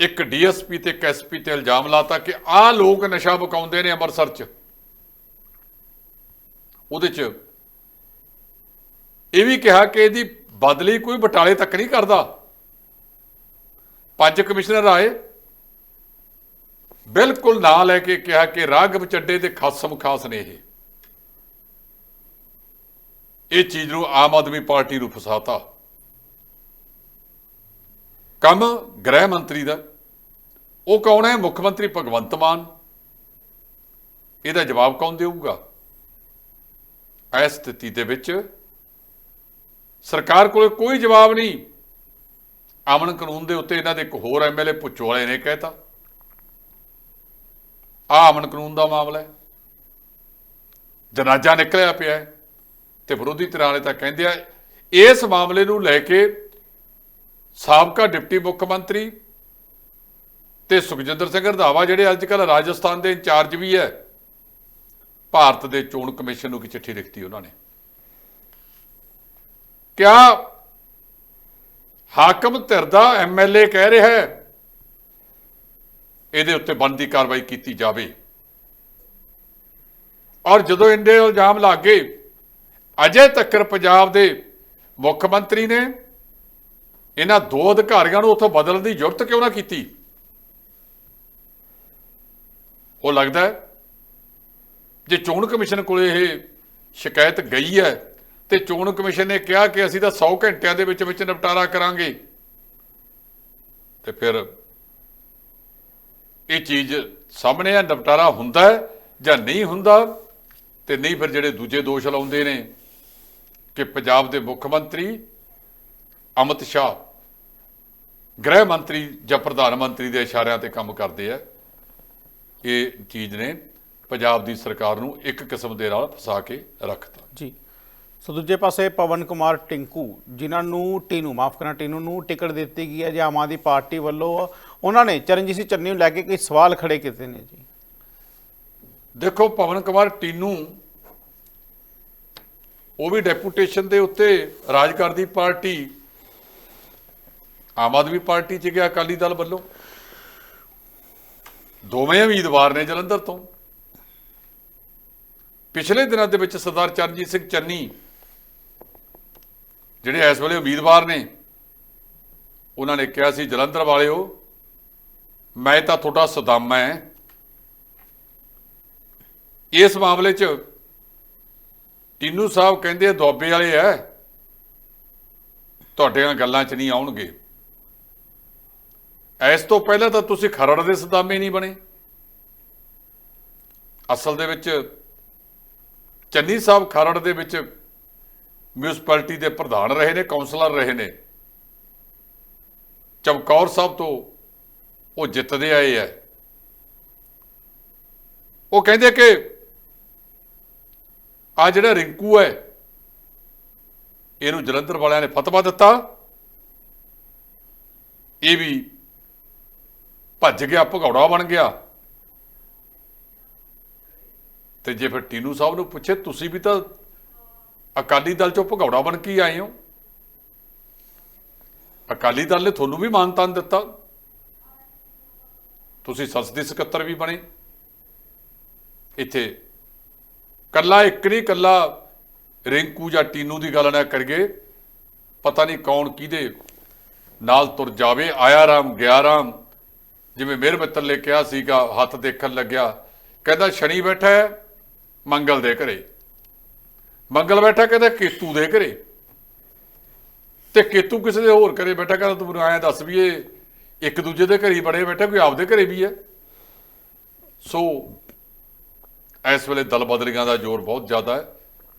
ਇੱਕ ਡੀਐਸਪੀ ਤੇ ਇੱਕ ਐਸਪੀ ਤੇ ਇਲਜ਼ਾਮ ਲਾਤਾ ਕਿ ਆਹ ਲੋਕ ਨਸ਼ਾ ਬਕਾਉਂਦੇ ਨੇ ਅੰਮ੍ਰਿਤਸਰ 'ਚ। ਉਹਦੇ 'ਚ ਇਹ ਵੀ ਕਿਹਾ ਕਿ ਇਹਦੀ ਬਦਲੀ ਕੋਈ ਬਟਾਲੇ ਤੱਕ ਨਹੀਂ ਕਰਦਾ। ਪੰਜ ਕਮਿਸ਼ਨਰ ਆਏ। ਬਿਲਕੁਲ ਨਾ ਲੈ ਕੇ ਕਿਹਾ ਕਿ ਰਾਗਵ ਚੱਡੇ ਦੇ ਖਾਸਮ ਖਾਸ ਨੇ ਇਹ। ਇਹ ਚੀਜ਼ ਨੂੰ ਆਮ ਆਦਮੀ ਪਾਰਟੀ ਨੂੰ ਫਸਾਤਾ। ਕੰਮ ਗ੍ਰਹਿ ਮੰਤਰੀ ਦਾ। ਉਹ ਕੌਣ ਹੈ? ਮੁੱਖ ਮੰਤਰੀ ਭਗਵੰਤ ਮਾਨ। ਇਹਦਾ ਜਵਾਬ ਕੌਣ ਦੇਊਗਾ? ਇਸ ਸਥਿਤੀ ਦੇ ਵਿੱਚ ਸਰਕਾਰ ਕੋਲ ਕੋਈ ਜਵਾਬ ਨਹੀਂ। ਅਮਨ ਕਾਨੂੰਨ ਦੇ ਉੱਤੇ ਇਹਨਾਂ ਦੇ ਇੱਕ ਹੋਰ ਐਮਐਲਏ ਪੁੱਛੋ ਵਾਲੇ ਨੇ ਕਹਿਤਾ। ਆ ਅਮਨ ਕਾਨੂੰਨ ਦਾ ਮਾਮਲਾ ਹੈ। ਜਨਾਜ਼ਾ ਨਿਕਲਿਆ ਪਿਆ ਹੈ ਤੇ ਵਿਰੋਧੀ ਧਿਰਾਂ ਵਾਲੇ ਤਾਂ ਕਹਿੰਦੇ ਆ, ਇਸ ਮਾਮਲੇ ਨੂੰ ਲੈ ਕੇ ਸਾਬਕਾ ਡਿਪਟੀ ਮੁੱਖ ਮੰਤਰੀ ਤੇ ਸੁਖਜਿੰਦਰ ਸਿੰਘ ਰੰਧਾਵਾ, ਜਿਹੜੇ ਅੱਜ ਕੱਲ ਰਾਜਸਥਾਨ ਦੇ ਇੰਚਾਰਜ ਵੀ ਹੈ, ਭਾਰਤ ਦੇ ਚੋਣ ਕਮਿਸ਼ਨ ਨੂੰ ਇੱਕ ਚਿੱਠੀ ਲਿਖਤੀ ਉਹਨਾਂ ਨੇ। ਕਿਆ ਹਾਕਮ ਧਿਰ ਦਾ ਐਮਐਲਏ ਕਹਿ ਰਿਹਾ ਹੈ ਇਹਦੇ ਉੱਤੇ ਬਣਦੀ ਕਾਰਵਾਈ ਕੀਤੀ ਜਾਵੇ। ਔਰ ਜਦੋਂ ਇੰਦੇ ਇਲਜ਼ਾਮ ਲੱਗੇ, ਅਜੇ ਤੱਕਰ ਪੰਜਾਬ ਦੇ ਮੁੱਖ ਮੰਤਰੀ ਨੇ ਇਹਨਾਂ ਦੋ ਅਧਿਕਾਰੀਆਂ ਨੂੰ ਉੱਥੋਂ ਬਦਲਣ ਦੀ ਜ਼ਰੂਰਤ ਕਿਉਂ ਨਾ ਕੀਤੀ? ਉਹ ਲੱਗਦਾ ਹੈ ਜੇ ਚੋਣ ਕਮਿਸ਼ਨ ਕੋਲ ਇਹ ਸ਼ਿਕਾਇਤ ਗਈ ਹੈ ਤੇ ਚੋਣ ਕਮਿਸ਼ਨ ਨੇ ਕਿਹਾ ਕਿ ਅਸੀਂ ਤਾਂ 100 ਘੰਟਿਆਂ ਦੇ ਵਿੱਚ ਵਿੱਚ ਨਿਪਟਾਰਾ ਕਰਾਂਗੇ। ਤੇ ਫਿਰ ਇਹ ਚੀਜ਼ ਸਾਹਮਣੇ ਆ, ਨਿਪਟਾਰਾ ਹੁੰਦਾ ਜਾਂ ਨਹੀਂ ਹੁੰਦਾ ਤੇ ਨਹੀਂ ਫਿਰ ਜਿਹੜੇ ਦੂਜੇ ਦੋਸ਼ ਲਾਉਂਦੇ ਨੇ ਕਿ ਪੰਜਾਬ ਦੇ ਮੁੱਖ ਮੰਤਰੀ ਅਮਿਤ ਸ਼ਾਹ, ਗ੍ਰਹਿ ਮੰਤਰੀ ਜਾਂ ਪ੍ਰਧਾਨ ਮੰਤਰੀ ਦੇ ਇਸ਼ਾਰਿਆਂ ਤੇ ਕੰਮ ਕਰਦੇ ਆ, ਇਹ ਚੀਜ਼ ਨੇ ਪੰਜਾਬ ਦੀ ਸਰਕਾਰ ਨੂੰ ਇੱਕ ਕਿਸਮ ਦੇ ਨਾਲ ਫਸਾ ਕੇ ਰੱਖਤਾ। ਜੀ। ਸੋ ਦੂਜੇ ਪਾਸੇ ਪਵਨ ਕੁਮਾਰ ਟਿੰਕੂ, ਜਿਨ੍ਹਾਂ ਨੂੰ ਟੀਨੂ, ਮਾਫ ਕਰਨਾ, ਟੀਨੂ ਨੂੰ ਟਿਕਟ ਦਿੱਤੀ ਗਈ ਹੈ, ਜੇ ਆਮ ਆਦਮੀ ਪਾਰਟੀ ਵੱਲੋਂ ਉਹਨਾਂ ਨੇ ਚਰਨਜੀਤ ਸਿੰਘ ਚੰਨੀ ਨੂੰ ਲੈ ਕੇ ਕਈ ਸਵਾਲ ਖੜੇ ਕੀਤੇ ਨੇ ਜੀ। ਦੇਖੋ ਪਵਨ ਕੁਮਾਰ ਟੀਨੂ, ਉਹ ਵੀ ਡੈਪੂਟੇਸ਼ਨ ਦੇ ਉੱਤੇ ਰਾਜ ਕਰਦੀ ਪਾਰਟੀ, ਆਮ ਆਦਮੀ ਪਾਰਟੀ ਚ ਗਿਆ ਅਕਾਲੀ ਦਲ ਵੱਲੋਂ। ਦੋਵੇਂ ਉਮੀਦਵਾਰ ਨੇ ਜਲੰਧਰ ਤੋਂ। ਪਿਛਲੇ ਦਿਨਾਂ ਦੇ ਵਿੱਚ ਸਰਦਾਰ ਚਰਨਜੀਤ ਸਿੰਘ ਚੰਨੀ ਜਿਹੜੇ ਇਸ ਵੇਲੇ ਉਮੀਦਵਾਰ ਨੇ, ਉਹਨਾਂ ਨੇ ਕਿਹਾ ਸੀ ਜਲੰਧਰ ਵਾਲਿਓ ਮੈਂ ਤਾਂ ਤੁਹਾਡਾ ਸਦਾਮਾ ਹੈ ਇਸ ਮਾਮਲੇ 'ਚ ਟੀਨੂ ਸਾਹਿਬ ਕਹਿੰਦੇ ਦੁਆਬੇ ਵਾਲੇ ਐ। ਤੁਹਾਡੀਆਂ ਗੱਲਾਂ 'ਚ ਨਹੀਂ ਆਉਣਗੇ। ਇਸ ਤੋਂ ਪਹਿਲਾਂ ਤਾਂ ਤੁਸੀਂ ਖਰੜ ਦੇ ਸਦਾਮੇ ਨਹੀਂ ਬਣੇ। ਅਸਲ ਦੇ ਵਿੱਚ ਚੰਨੀ ਸਾਹਿਬ ਖਰੜ ਦੇ ਵਿੱਚ ਮਿਊਨਿਸਪੈਲਿਟੀ ਦੇ ਪ੍ਰਧਾਨ ਰਹੇ ਨੇ ਕਾਉਂਸਲਰ ਰਹੇ ਨੇ। ਚਮਕੌਰ ਸਾਹਿਬ ਤੋਂ ਉਹ ਜਿੱਤਦੇ ਆਏ ਐ ਉਹ ਕਹਿੰਦੇ ਕਿ ਆ ਜਿਹੜਾ ਰਿੰਕੂ ਹੈ, ਇਹਨੂੰ ਜਲੰਧਰ ਵਾਲਿਆਂ ਨੇ ਫਤਵਾ ਦਿੱਤਾ। ਇਹ ਵੀ ਭੱਜ ਗਿਆ, ਭਗੌੜਾ ਬਣ ਗਿਆ। ਤੇ ਜੇ ਫਿਰ ਟੀਨੂ ਸਾਹਿਬ ਨੂੰ ਪੁੱਛੇ, ਤੁਸੀਂ ਵੀ ਤਾਂ ਅਕਾਲੀ ਦਲ ਚੋਂ ਭਗੌੜਾ ਬਣ ਕੇ ਹੀ ਆਏ ਹੋ। ਅਕਾਲੀ ਦਲ ਨੇ ਤੁਹਾਨੂੰ ਵੀ ਮਾਨਤਾਨ ਦਿੱਤਾ। ਤੁਸੀਂ ਸੰਸਦੀ ਸਕੱਤਰ ਵੀ ਬਣੇ। ਇੱਥੇ ਕੱਲਾ ਇੱਕ ਨਹੀਂ, ਕੱਲਾ ਰਿੰਕੂ ਜਾਂ ਟੀਨੂ ਦੀ ਗੱਲ ਨਾ ਕਰੀਏ। ਪਤਾ ਨਹੀਂ ਕੌਣ ਕਿਹਦੇ ਨਾਲ ਤੁਰ ਜਾਵੇ। ਆਇਆ ਰਾਮ, ਗਿਆ ਰਾਮ। ਜਿਵੇਂ ਮੇਰ ਮਿੱਤਰ ਨੇ ਕਿਹਾ ਸੀਗਾ, ਹੱਥ ਦੇਖਣ ਲੱਗਿਆ। ਕਹਿੰਦਾ ਸ਼ਨੀ ਬੈਠਾ ਹੈ, ਮੰਗਲ ਦੇ ਘਰੇ। ਮੰਗਲ ਬੈਠਾ, ਕਹਿੰਦਾ ਕੇਤੂ ਦੇ ਘਰੇ। ਤੇ ਕੇਤੂ ਕਿਸੇ ਦੇ ਹੋਰ ਘਰੇ ਬੈਠਾ, ਕਹਿੰਦਾ ਤੂੰ ਮੈਨੂੰ ਐਂ ਦੱਸ ਵੀ ਇਹ ਇੱਕ ਦੂਜੇ ਦੇ ਘਰੇ ਹੀ ਬੜੇ ਬੈਠੇ, ਕੋਈ ਆਪਦੇ ਘਰੇ ਵੀ ਹੈ। ਸੋ ਇਸ ਵੇਲੇ ਦਲ ਬਦਲੀਆਂ ਦਾ ਜ਼ੋਰ ਬਹੁਤ ਜ਼ਿਆਦਾ ਹੈ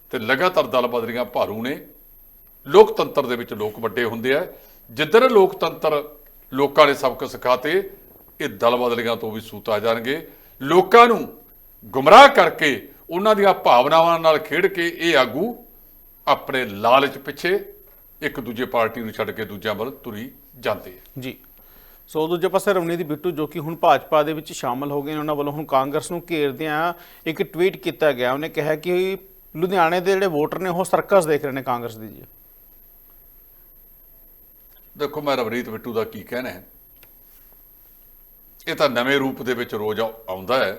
ਤੇ ਲਗਾਤਾਰ ਦਲ ਬਦਲੀਆਂ ਭਾਰੂ ਨੇ। ਲੋਕਤੰਤਰ ਦੇ ਵਿੱਚ ਲੋਕ ਵੱਡੇ ਹੁੰਦੇ ਆ। ਜਿੱਧਰ ਲੋਕਤੰਤਰ ਲੋਕਾਂ ਨੇ ਸਬਕ ਸਿਖਾਤੇ, ਇਹ ਦਲ ਬਦਲੀਆਂ ਤੋਂ ਵੀ ਸੂਤ ਆ ਜਾਣਗੇ। ਲੋਕਾਂ ਨੂੰ ਗੁੰਮਰਾਹ ਕਰਕੇ ਉਹਨਾਂ ਦੀਆਂ ਭਾਵਨਾਵਾਂ ਨਾਲ ਖੇਡ ਕੇ ਇਹ ਆਗੂ ਆਪਣੇ ਲਾਲਚ ਪਿੱਛੇ ਇੱਕ ਦੂਜੇ ਪਾਰਟੀ ਨੂੰ ਛੱਡ ਕੇ ਦੂਜਿਆਂ ਵੱਲ ਤੁਰੀ ਜਾਂਦੇ ਆ। ਜੀ। ਸੋ ਦੂਜੇ ਪਾਸੇ ਰਵਨੀਤ ਬਿੱਟੂ ਜੋ ਕਿ ਹੁਣ ਭਾਜਪਾ ਦੇ ਵਿੱਚ ਸ਼ਾਮਲ ਹੋ ਗਏ ਨੇ, ਉਹਨਾਂ ਵੱਲੋਂ ਹੁਣ ਕਾਂਗਰਸ ਨੂੰ ਘੇਰਦਿਆਂ ਇੱਕ ਟਵੀਟ ਕੀਤਾ ਗਿਆ। ਉਹਨੇ ਕਿਹਾ ਕਿ ਲੁਧਿਆਣੇ ਦੇ ਜਿਹੜੇ ਵੋਟਰ ਨੇ, ਉਹ ਸਰਕਸ ਦੇਖ ਰਹੇ ਨੇ ਕਾਂਗਰਸ ਦੀ ਜੀ। ਦੇਖੋ, ਮੈਂ ਰਵਨੀਤ ਬਿੱਟੂ ਦਾ ਕੀ ਕਹਿਣਾ ਹੈ? ਇਹ ਤਾਂ ਨਵੇਂ ਰੂਪ ਦੇ ਵਿੱਚ ਰੋਜ਼ ਆਉਂਦਾ ਹੈ।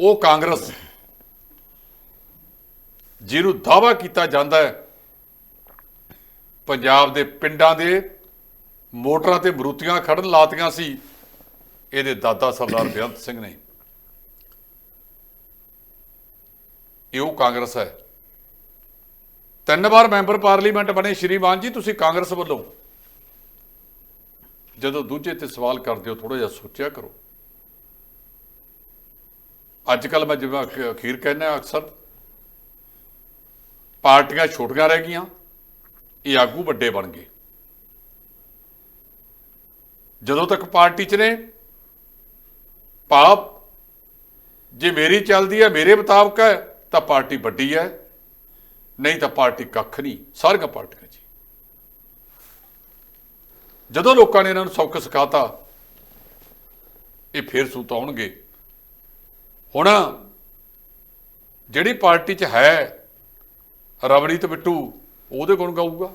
ਉਹ ਕਾਂਗਰਸ ਜਿਹਨੂੰ ਦਾਵਾ ਕੀਤਾ ਜਾਂਦਾ ਹੈ, ਪੰਜਾਬ ਦੇ ਪਿੰਡਾਂ ਦੇ ਮੋਟਰਾਂ ਤੇ ਬਰੂਤੀਆਂ ਖੜਨ ਲਾਤੀਆਂ ਸੀ। ਇਹਦੇ ਦਾਦਾ ਸਰਦਾਰ ਬੇਅੰਤ ਸਿੰਘ ਨੇ। ਇਹ ਉਹ ਕਾਂਗਰਸ ਹੈ। ਤਿੰਨ ਵਾਰ ਮੈਂਬਰ ਪਾਰਲੀਮੈਂਟ ਬਣੇ। ਸ਼੍ਰੀਮਾਨ ਜੀ, ਤੁਸੀਂ ਕਾਂਗਰਸ ਵੱਲੋਂ ਜਦੋਂ ਦੂਜੇ ਤੇ ਸਵਾਲ ਕਰਦੇ ਹੋ ਥੋੜਾ ਜਿਹਾ ਸੋਚਿਆ ਕਰੋ। ਅੱਜ ਕੱਲ ਮੈਂ ਜਿਵੇਂ ਅਖੀਰ ਕਹਿੰਦਾ ਅਕਸਰ, ਪਾਰਟੀਆਂ ਛੋਟੀਆਂ ਰਹਿ ਗਈਆਂ, ਇਹ ਆਗੂ ਵੱਡੇ ਬਣ ਗਏ। ਜਦੋਂ ਤੱਕ ਪਾਰਟੀ 'ਚ ਨੇ, ਪਾਪ, ਜੇ ਮੇਰੀ ਚੱਲਦੀ ਹੈ, ਮੇਰੇ ਮੁਤਾਬਕ ਹੈ, ਤਾਂ ਪਾਰਟੀ ਵੱਡੀ ਹੈ। ਨਹੀਂ ਤਾਂ ਪਾਰਟੀ ਕੱਖ ਨਹੀਂ, ਸਾਰੀਆਂ ਪਾਰਟੀਆਂ ਜੀ। ਜਦੋਂ ਲੋਕਾਂ ਨੇ ਇਹਨਾਂ ਨੂੰ ਸੌਖ ਸਿਖਾਤਾ, ਇਹ ਫੇਰ ਸੂਤ ਹੁਣ ਜਿਹੜੀ ਪਾਰਟੀ 'ਚ ਹੈ, ਰਵਨੀਤ ਬਿੱਟੂ, ਉਹਦੇ ਕੋਲ ਗਾਊਗਾ।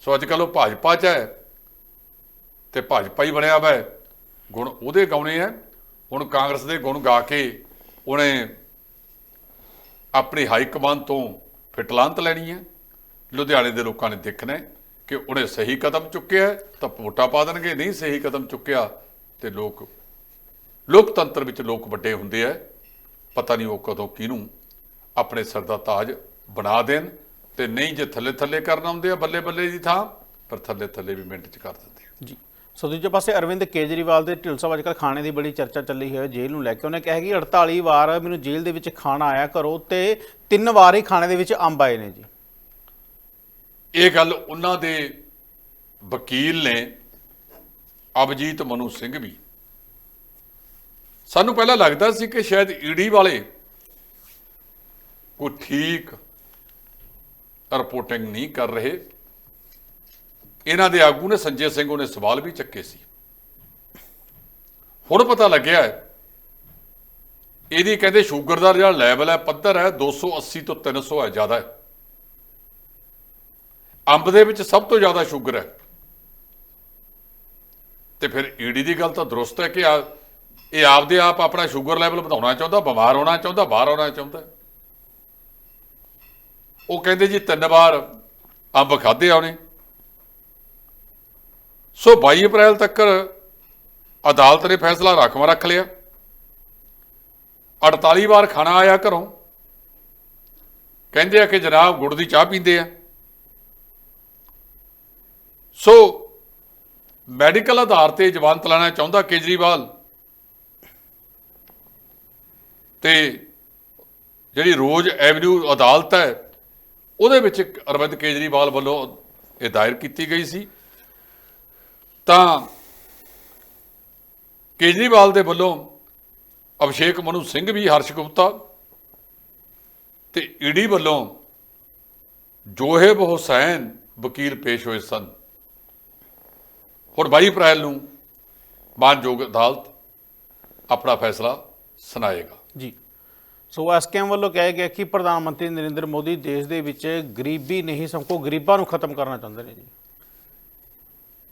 ਸੋ ਅੱਜ ਕੱਲ੍ਹ ਉਹ ਭਾਜਪਾ 'ਚ ਹੈ। ਤੇ ਭਾਜਪਾ ਹੀ ਬਣਿਆ ਵਾ। ਗੁਣ ਉਹਦੇ ਗਾਉਣੇ ਆ ਹੁਣ ਕਾਂਗਰਸ ਦੇ ਗੁਣ ਗਾ ਕੇ ਉਹਨੇ ਆਪਣੀ ਹਾਈ ਕਮਾਨ ਤੋਂ ਫਿਟਲਾਂਤ ਲੈਣੀ ਹੈ ਲੁਧਿਆਣੇ ਦੇ ਲੋਕਾਂ ਨੇ ਦੇਖਣਾ ਕਿ ਉਹਨੇ ਸਹੀ ਕਦਮ ਚੁੱਕਿਆ ਤਾਂ ਵੋਟਾਂ ਪਾ ਦੇਣਗੇ। ਨਹੀਂ ਸਹੀ ਕਦਮ ਚੁੱਕਿਆ ਤੇ ਲੋਕ, ਲੋਕਤੰਤਰ ਵਿੱਚ ਲੋਕ ਵੱਡੇ ਹੁੰਦੇ ਆ ਪਤਾ ਨਹੀਂ ਉਹ ਕਦੋਂ ਕਿਹਨੂੰ ਆਪਣੇ ਸਿਰ ਦਾ ਤਾਜ ਬਣਾ ਦੇਣ ਤੇ ਨਹੀਂ ਜੇ ਥੱਲੇ ਥੱਲੇ ਕਰਨ ਆਉਂਦੇ ਆ ਬੱਲੇ ਬੱਲੇ ਦੀ ਥਾਂ, ਪਰ ਥੱਲੇ ਥੱਲੇ ਵੀ ਮਿੰਟ ਚ ਕਰ ਦਿੰਦੇ ਆ। ਜੀ। ਸੋ ਦੂਜੇ ਪਾਸੇ ਅਰਵਿੰਦ ਕੇਜਰੀਵਾਲ ਦੇ ਢਿਲਸਾ ਅੱਜਕੱਲ ਖਾਣੇ ਦੀ ਬੜੀ ਚਰਚਾ ਚੱਲੀ ਹੈ, ਜੇਲ੍ਹ ਨੂੰ ਲੈ ਕੇ। ਉਹਨੇ ਕਿਹਾ ਕਿ 48 ਵਾਰ ਮੈਨੂੰ ਜੇਲ੍ਹ ਦੇ ਵਿੱਚ ਖਾਣਾ ਆਇਆ ਕਰੋ ਤੇ ਤਿੰਨ ਵਾਰ ਹੀ ਖਾਣੇ ਦੇ ਵਿੱਚ ਅੰਬ ਆਏ ਨੇ ਜੀ। ਇਹ ਗੱਲ ਉਹਨਾਂ ਦੇ ਵਕੀਲ ਨੇ ਅਭਜੀਤ ਮਨੂ ਸਿੰਘ ਵੀ। ਸਾਨੂੰ ਪਹਿਲਾਂ ਲੱਗਦਾ ਸੀ ਕਿ ਸ਼ਾਇਦ ਈਡੀ ਵਾਲੇ ਕੋਈ ਠੀਕ ਰਿਪੋਰਟਿੰਗ ਨਹੀਂ ਕਰ ਰਹੇ। ਇਹਨਾਂ ਦੇ ਆਗੂ ਨੇ ਸੰਜੇ ਸਿੰਘ ਉਹਨੇ ਸਵਾਲ ਵੀ ਚੱਕੇ ਸੀ। ਹੁਣ ਪਤਾ ਲੱਗਿਆ ਇਹਦੀ ਕਹਿੰਦੇ ਸ਼ੂਗਰ ਦਾ ਜਿਹੜਾ ਲੈਵਲ ਹੈ, ਪੱਧਰ ਹੈ 280 ਤੋਂ 300 ਹੈ, ਜ਼ਿਆਦਾ ਹੈ। ਅੰਬ ਦੇ ਵਿੱਚ ਸਭ ਤੋਂ ਜ਼ਿਆਦਾ ਸ਼ੂਗਰ ਹੈ। ਤੇ ਫਿਰ ਈਡੀ ਦੀ ਗੱਲ ਤਾਂ ਦਰੁਸਤ ਹੈ ਕਿ ਆ, ਇਹ ਆਪਦੇ ਆਪ ਆਪਣਾ ਸ਼ੂਗਰ ਲੈਵਲ ਵਧਾਉਣਾ ਚਾਹੁੰਦਾ, ਬਿਮਾਰ ਹੋਣਾ ਚਾਹੁੰਦਾ, ਬਾਹਰ ਆਉਣਾ ਚਾਹੁੰਦਾ ਉਹ ਕਹਿੰਦੇ ਜੀ, ਤਿੰਨ ਵਾਰ ਅੰਬ ਖਾਦੇ ਆਉਣੇ ਸੋ 22 ਅਪ੍ਰੈਲ ਤੱਕ ਅਦਾਲਤ ਨੇ ਫੈਸਲਾ ਰਾਖਵਾਂ ਰੱਖ ਲਿਆ। 48 ਵਾਰ ਖਾਣਾ ਆਇਆ ਘਰੋਂ। ਕਹਿੰਦੇ ਆ ਕਿ ਜਨਾਬ ਗੁੜ ਦੀ ਚਾਹ ਪੀਂਦੇ ਆ। ਸੋ ਮੈਡੀਕਲ ਆਧਾਰ ਤੇ ਜਵਾਨਤ ਲੈਣਾ ਚਾਹੁੰਦਾ ਕੇਜਰੀਵਾਲ ਤੇ ਜਿਹੜੀ ਰੋਜ਼ ਐਵਨਿਊ ਅਦਾਲਤ ਹੈ, ਉਹਦੇ ਵਿੱਚ ਅਰਵਿੰਦ ਕੇਜਰੀਵਾਲ ਵੱਲੋਂ ਇਹ ਦਾਇਰ ਕੀਤੀ ਗਈ ਸੀ। ਤਾਂ ਕੇਜਰੀਵਾਲ ਦੇ ਵੱਲੋਂ ਅਭਿਸ਼ੇਕ ਮਨੂ ਸਿੰਘ ਵੀ ਹਰਸ਼ ਗੁਪਤਾ ਤੇ ਈਡੀ ਵੱਲੋਂ ਜੋਹੇਬ ਹੁਸੈਨ ਵਕੀਲ ਪੇਸ਼ ਹੋਏ ਸਨ। ਹੁਣ 22 ਅਪ੍ਰੈਲ ਨੂੰ ਮਾਨਯੋਗ ਅਦਾਲਤ ਆਪਣਾ ਫੈਸਲਾ ਸੁਣਾਏਗਾ। ਜੀ। ਸੋ ਐਸਕੇਐਮ ਵੱਲੋਂ ਕਿਹਾ ਗਿਆ ਕਿ ਪ੍ਰਧਾਨ ਮੰਤਰੀ ਨਰਿੰਦਰ ਮੋਦੀ ਦੇਸ਼ ਦੇ ਵਿੱਚ ਗਰੀਬੀ ਨਹੀਂ ਸਭ ਕੋ ਗਰੀਬਾਂ ਨੂੰ ਖਤਮ ਕਰਨਾ ਚਾਹੁੰਦੇ ਨੇ ਜੀ।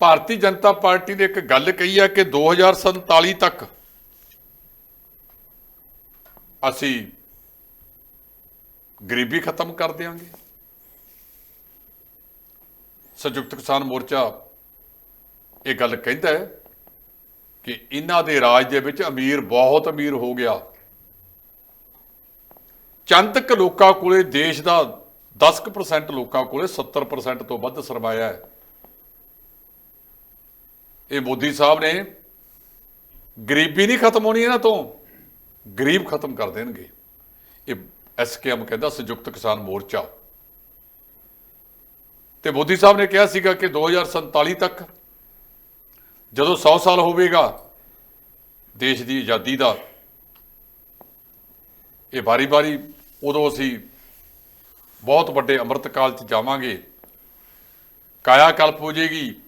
ਭਾਰਤੀ ਜਨਤਾ ਪਾਰਟੀ ਨੇ ਇੱਕ ਗੱਲ ਕਹੀ ਹੈ ਕਿ 2047 ਤੱਕ ਅਸੀਂ ਗਰੀਬੀ ਖਤਮ ਕਰ ਦੇਵਾਂਗੇ ਸੰਯੁਕਤ ਕਿਸਾਨ ਮੋਰਚਾ ਇਹ ਗੱਲ ਕਹਿੰਦਾ ਹੈ ਕਿ ਇਹਨਾਂ ਦੇ ਰਾਜ ਦੇ ਵਿੱਚ ਅਮੀਰ, ਬਹੁਤ ਅਮੀਰ ਹੋ ਗਿਆ। ਚੰਦਕ ਲੋਕਾਂ ਕੋਲੇ, ਦੇਸ਼ ਦਾ 10% ਲੋਕਾਂ ਕੋਲੇ 70% ਤੋਂ ਵੱਧ ਸਰਮਾਇਆ ਹੈ। ਇਹ ਮੋਦੀ ਸਾਹਿਬ ਨੇ ਗਰੀਬੀ ਨਹੀਂ ਖਤਮ ਹੋਣੀ ਇਹਨਾਂ ਤੋਂ, ਗਰੀਬ ਖਤਮ ਕਰ ਦੇਣਗੇ। ਇਹ ਐਸਕੇਐਮ ਕਹਿੰਦਾ ਸੰਯੁਕਤ ਕਿਸਾਨ ਮੋਰਚਾ। ਤੇ ਮੋਦੀ ਸਾਹਿਬ ਨੇ ਕਿਹਾ ਸੀਗਾ ਕਿ 2047 ਤੱਕ ਜਦੋਂ 100 ਸਾਲ ਹੋਵੇਗਾ ਦੇਸ਼ ਦੀ ਆਜ਼ਾਦੀ ਦਾ, ਇਹ ਵਾਰੀ-ਵਾਰੀ ਉਦੋਂ ਅਸੀਂ ਬਹੁਤ ਵੱਡੇ ਅੰਮ੍ਰਿਤ ਕਾਲ 'ਚ ਜਾਵਾਂਗੇ। ਕਾਇਆ ਕਲਪ ਹੋ ਜਾਏਗੀ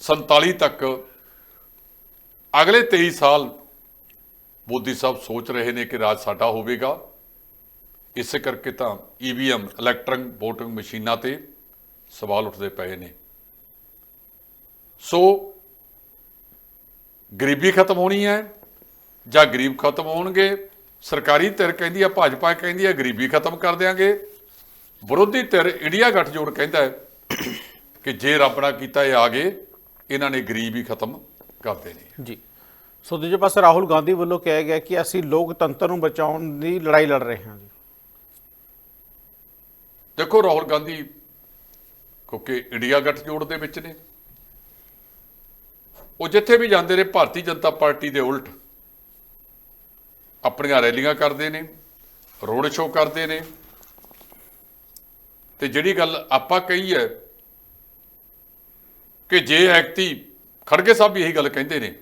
47 ਤੱਕ ਅਗਲੇ 23 ਸਾਲ ਮੋਦੀ ਸਾਹਿਬ ਸੋਚ ਰਹੇ ਨੇ ਕਿ ਰਾਜ ਸਾਡਾ ਹੋਵੇਗਾ। ਇਸੇ ਕਰਕੇ ਤਾਂ ਈਵੀਐਮ ਇਲੈਕਟ੍ਰੋਨਿਕ VOTING ਮਸ਼ੀਨਾਂ ਤੇ ਸਵਾਲ ਉੱਠਦੇ ਪਏ ਨੇ। ਸੋ ਗਰੀਬੀ ਖਤਮ ਹੋਣੀ ਹੈ ਜਾਂ ਗਰੀਬ ਖਤਮ ਹੋਣਗੇ? ਸਰਕਾਰੀ ਧਿਰ ਕਹਿੰਦੀ ਆ, ਭਾਜਪਾ ਕਹਿੰਦੀ ਆ, ਗਰੀਬੀ ਖਤਮ ਕਰ ਦਿਆਂਗੇ। ਵਿਰੋਧੀ ਧਿਰ ਇੰਡੀਆ ਗੱਠਜੋੜ ਕਹਿੰਦਾ ਕਿ ਜੇ ਰੱਬ ਨਾ ਕੀਤਾ ਇਹ ਆ ਗਏ ਇਹਨਾਂ ਨੇ ਗਰੀਬੀ ਖਤਮ ਕਰ ਦੇਣੀ ਜੀ। ਸੋ ਦੂਜੇ ਪਾਸੇ ਰਾਹੁਲ ਗਾਂਧੀ ਵੱਲੋਂ ਕਿਹਾ ਗਿਆ ਕਿ ਅਸੀਂ ਲੋਕਤੰਤਰ ਨੂੰ ਬਚਾਉਣ ਦੀ ਲੜਾਈ ਲੜ ਰਹੇ ਹਾਂ ਜੀ। ਦੇਖੋ ਰਾਹੁਲ ਗਾਂਧੀ ਕਿਉਂਕਿ ਇੰਡੀਆ ਗੱਠਜੋੜ ਦੇ ਵਿੱਚ ਨੇ। ਉਹ ਜਿੱਥੇ ਵੀ ਜਾਂਦੇ ਨੇ ਭਾਰਤੀ ਜਨਤਾ ਪਾਰਟੀ ਦੇ ਉਲਟ ਆਪਣੀਆਂ ਰੈਲੀਆਂ ਕਰਦੇ ਨੇ ਰੋਡ ਸ਼ੋਅ ਕਰਦੇ ਨੇ। ਤੇ ਜਿਹੜੀ ਗੱਲ ਆਪਾਂ ਕਹੀ ਹੈ ਕਿ ਜੇ ਐਕਤੀ ਖੜਗੇ ਸਾਹਿਬ ਵੀ ਇਹੀ ਗੱਲ ਕਹਿੰਦੇ ਨੇ।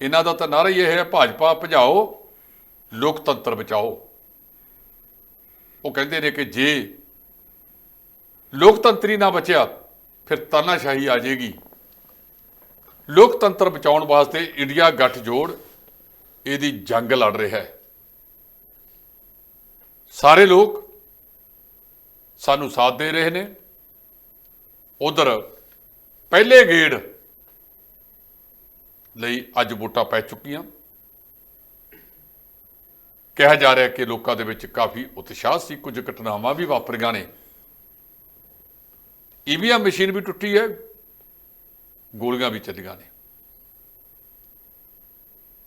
ਇਹਨਾਂ ਦਾ ਤਾਂ ਨਾਰਾ ਹੀ ਇਹ ਹੈ, ਭਾਜਪਾ ਭਜਾਓ, ਲੋਕਤੰਤਰ ਬਚਾਓ। ਉਹ ਕਹਿੰਦੇ ਨੇ ਕਿ ਜੇ ਲੋਕਤੰਤਰੀ ਨਾ ਬਚਿਆ, ਫਿਰ ਤਾਨਾਸ਼ਾਹੀ ਆ ਜਾਏਗੀ। ਲੋਕਤੰਤਰ ਬਚਾਉਣ ਵਾਸਤੇ ਇੰਡੀਆ ਗੱਠਜੋੜ ਇਹਦੀ ਜੰਗ ਲੜ ਰਿਹਾ ਹੈ। ਸਾਰੇ ਲੋਕ ਸਾਨੂੰ ਸਾਥ ਦੇ ਰਹੇ ਨੇ। ਉਧਰ ਪਹਿਲੇ ਗੇੜ ਲਈ ਅੱਜ ਵੋਟਾਂ ਪੈ ਚੁੱਕੀਆਂ। ਕਿਹਾ ਜਾ ਰਿਹਾ ਕਿ ਲੋਕਾਂ ਦੇ ਵਿੱਚ ਕਾਫੀ ਉਤਸ਼ਾਹ ਸੀ, ਕੁਝ ਘਟਨਾਵਾਂ ਵੀ ਵਾਪਰੀਆਂ ਨੇ। ਈਵੀਐਮ ਮਸ਼ੀਨ ਵੀ ਟੁੱਟੀ ਹੈ, ਗੋਲੀਆਂ ਵੀ ਚੱਲੀਆਂ ਨੇ।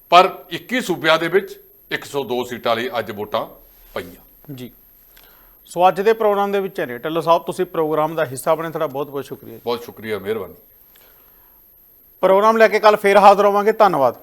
ਪਰ 21 ਸੂਬਿਆਂ ਦੇ ਵਿੱਚ 102 ਸੀਟਾਂ ਲਈ ਅੱਜ ਵੋਟਾਂ ਪਈਆਂ। ਜੀ। ਸੋ ਅੱਜ ਦੇ ਪ੍ਰੋਗਰਾਮ ਦੇ ਵਿੱਚ ਨੇ ਢੱਲੋ ਸਾਹਿਬ ਤੁਸੀਂ ਪ੍ਰੋਗਰਾਮ ਦਾ ਹਿੱਸਾ ਬਣੇ ਤੁਹਾਡਾ ਬਹੁਤ ਬਹੁਤ ਸ਼ੁਕਰੀਆ ਬਹੁਤ ਸ਼ੁਕਰੀਆ ਮਿਹਰਬਾਨੀ। ਪ੍ਰੋਗਰਾਮ ਲੈ ਕੇ ਕੱਲ ਫੇਰ ਹਾਜ਼ਰ ਹੋਵਾਂਗੇ ਧੰਨਵਾਦ।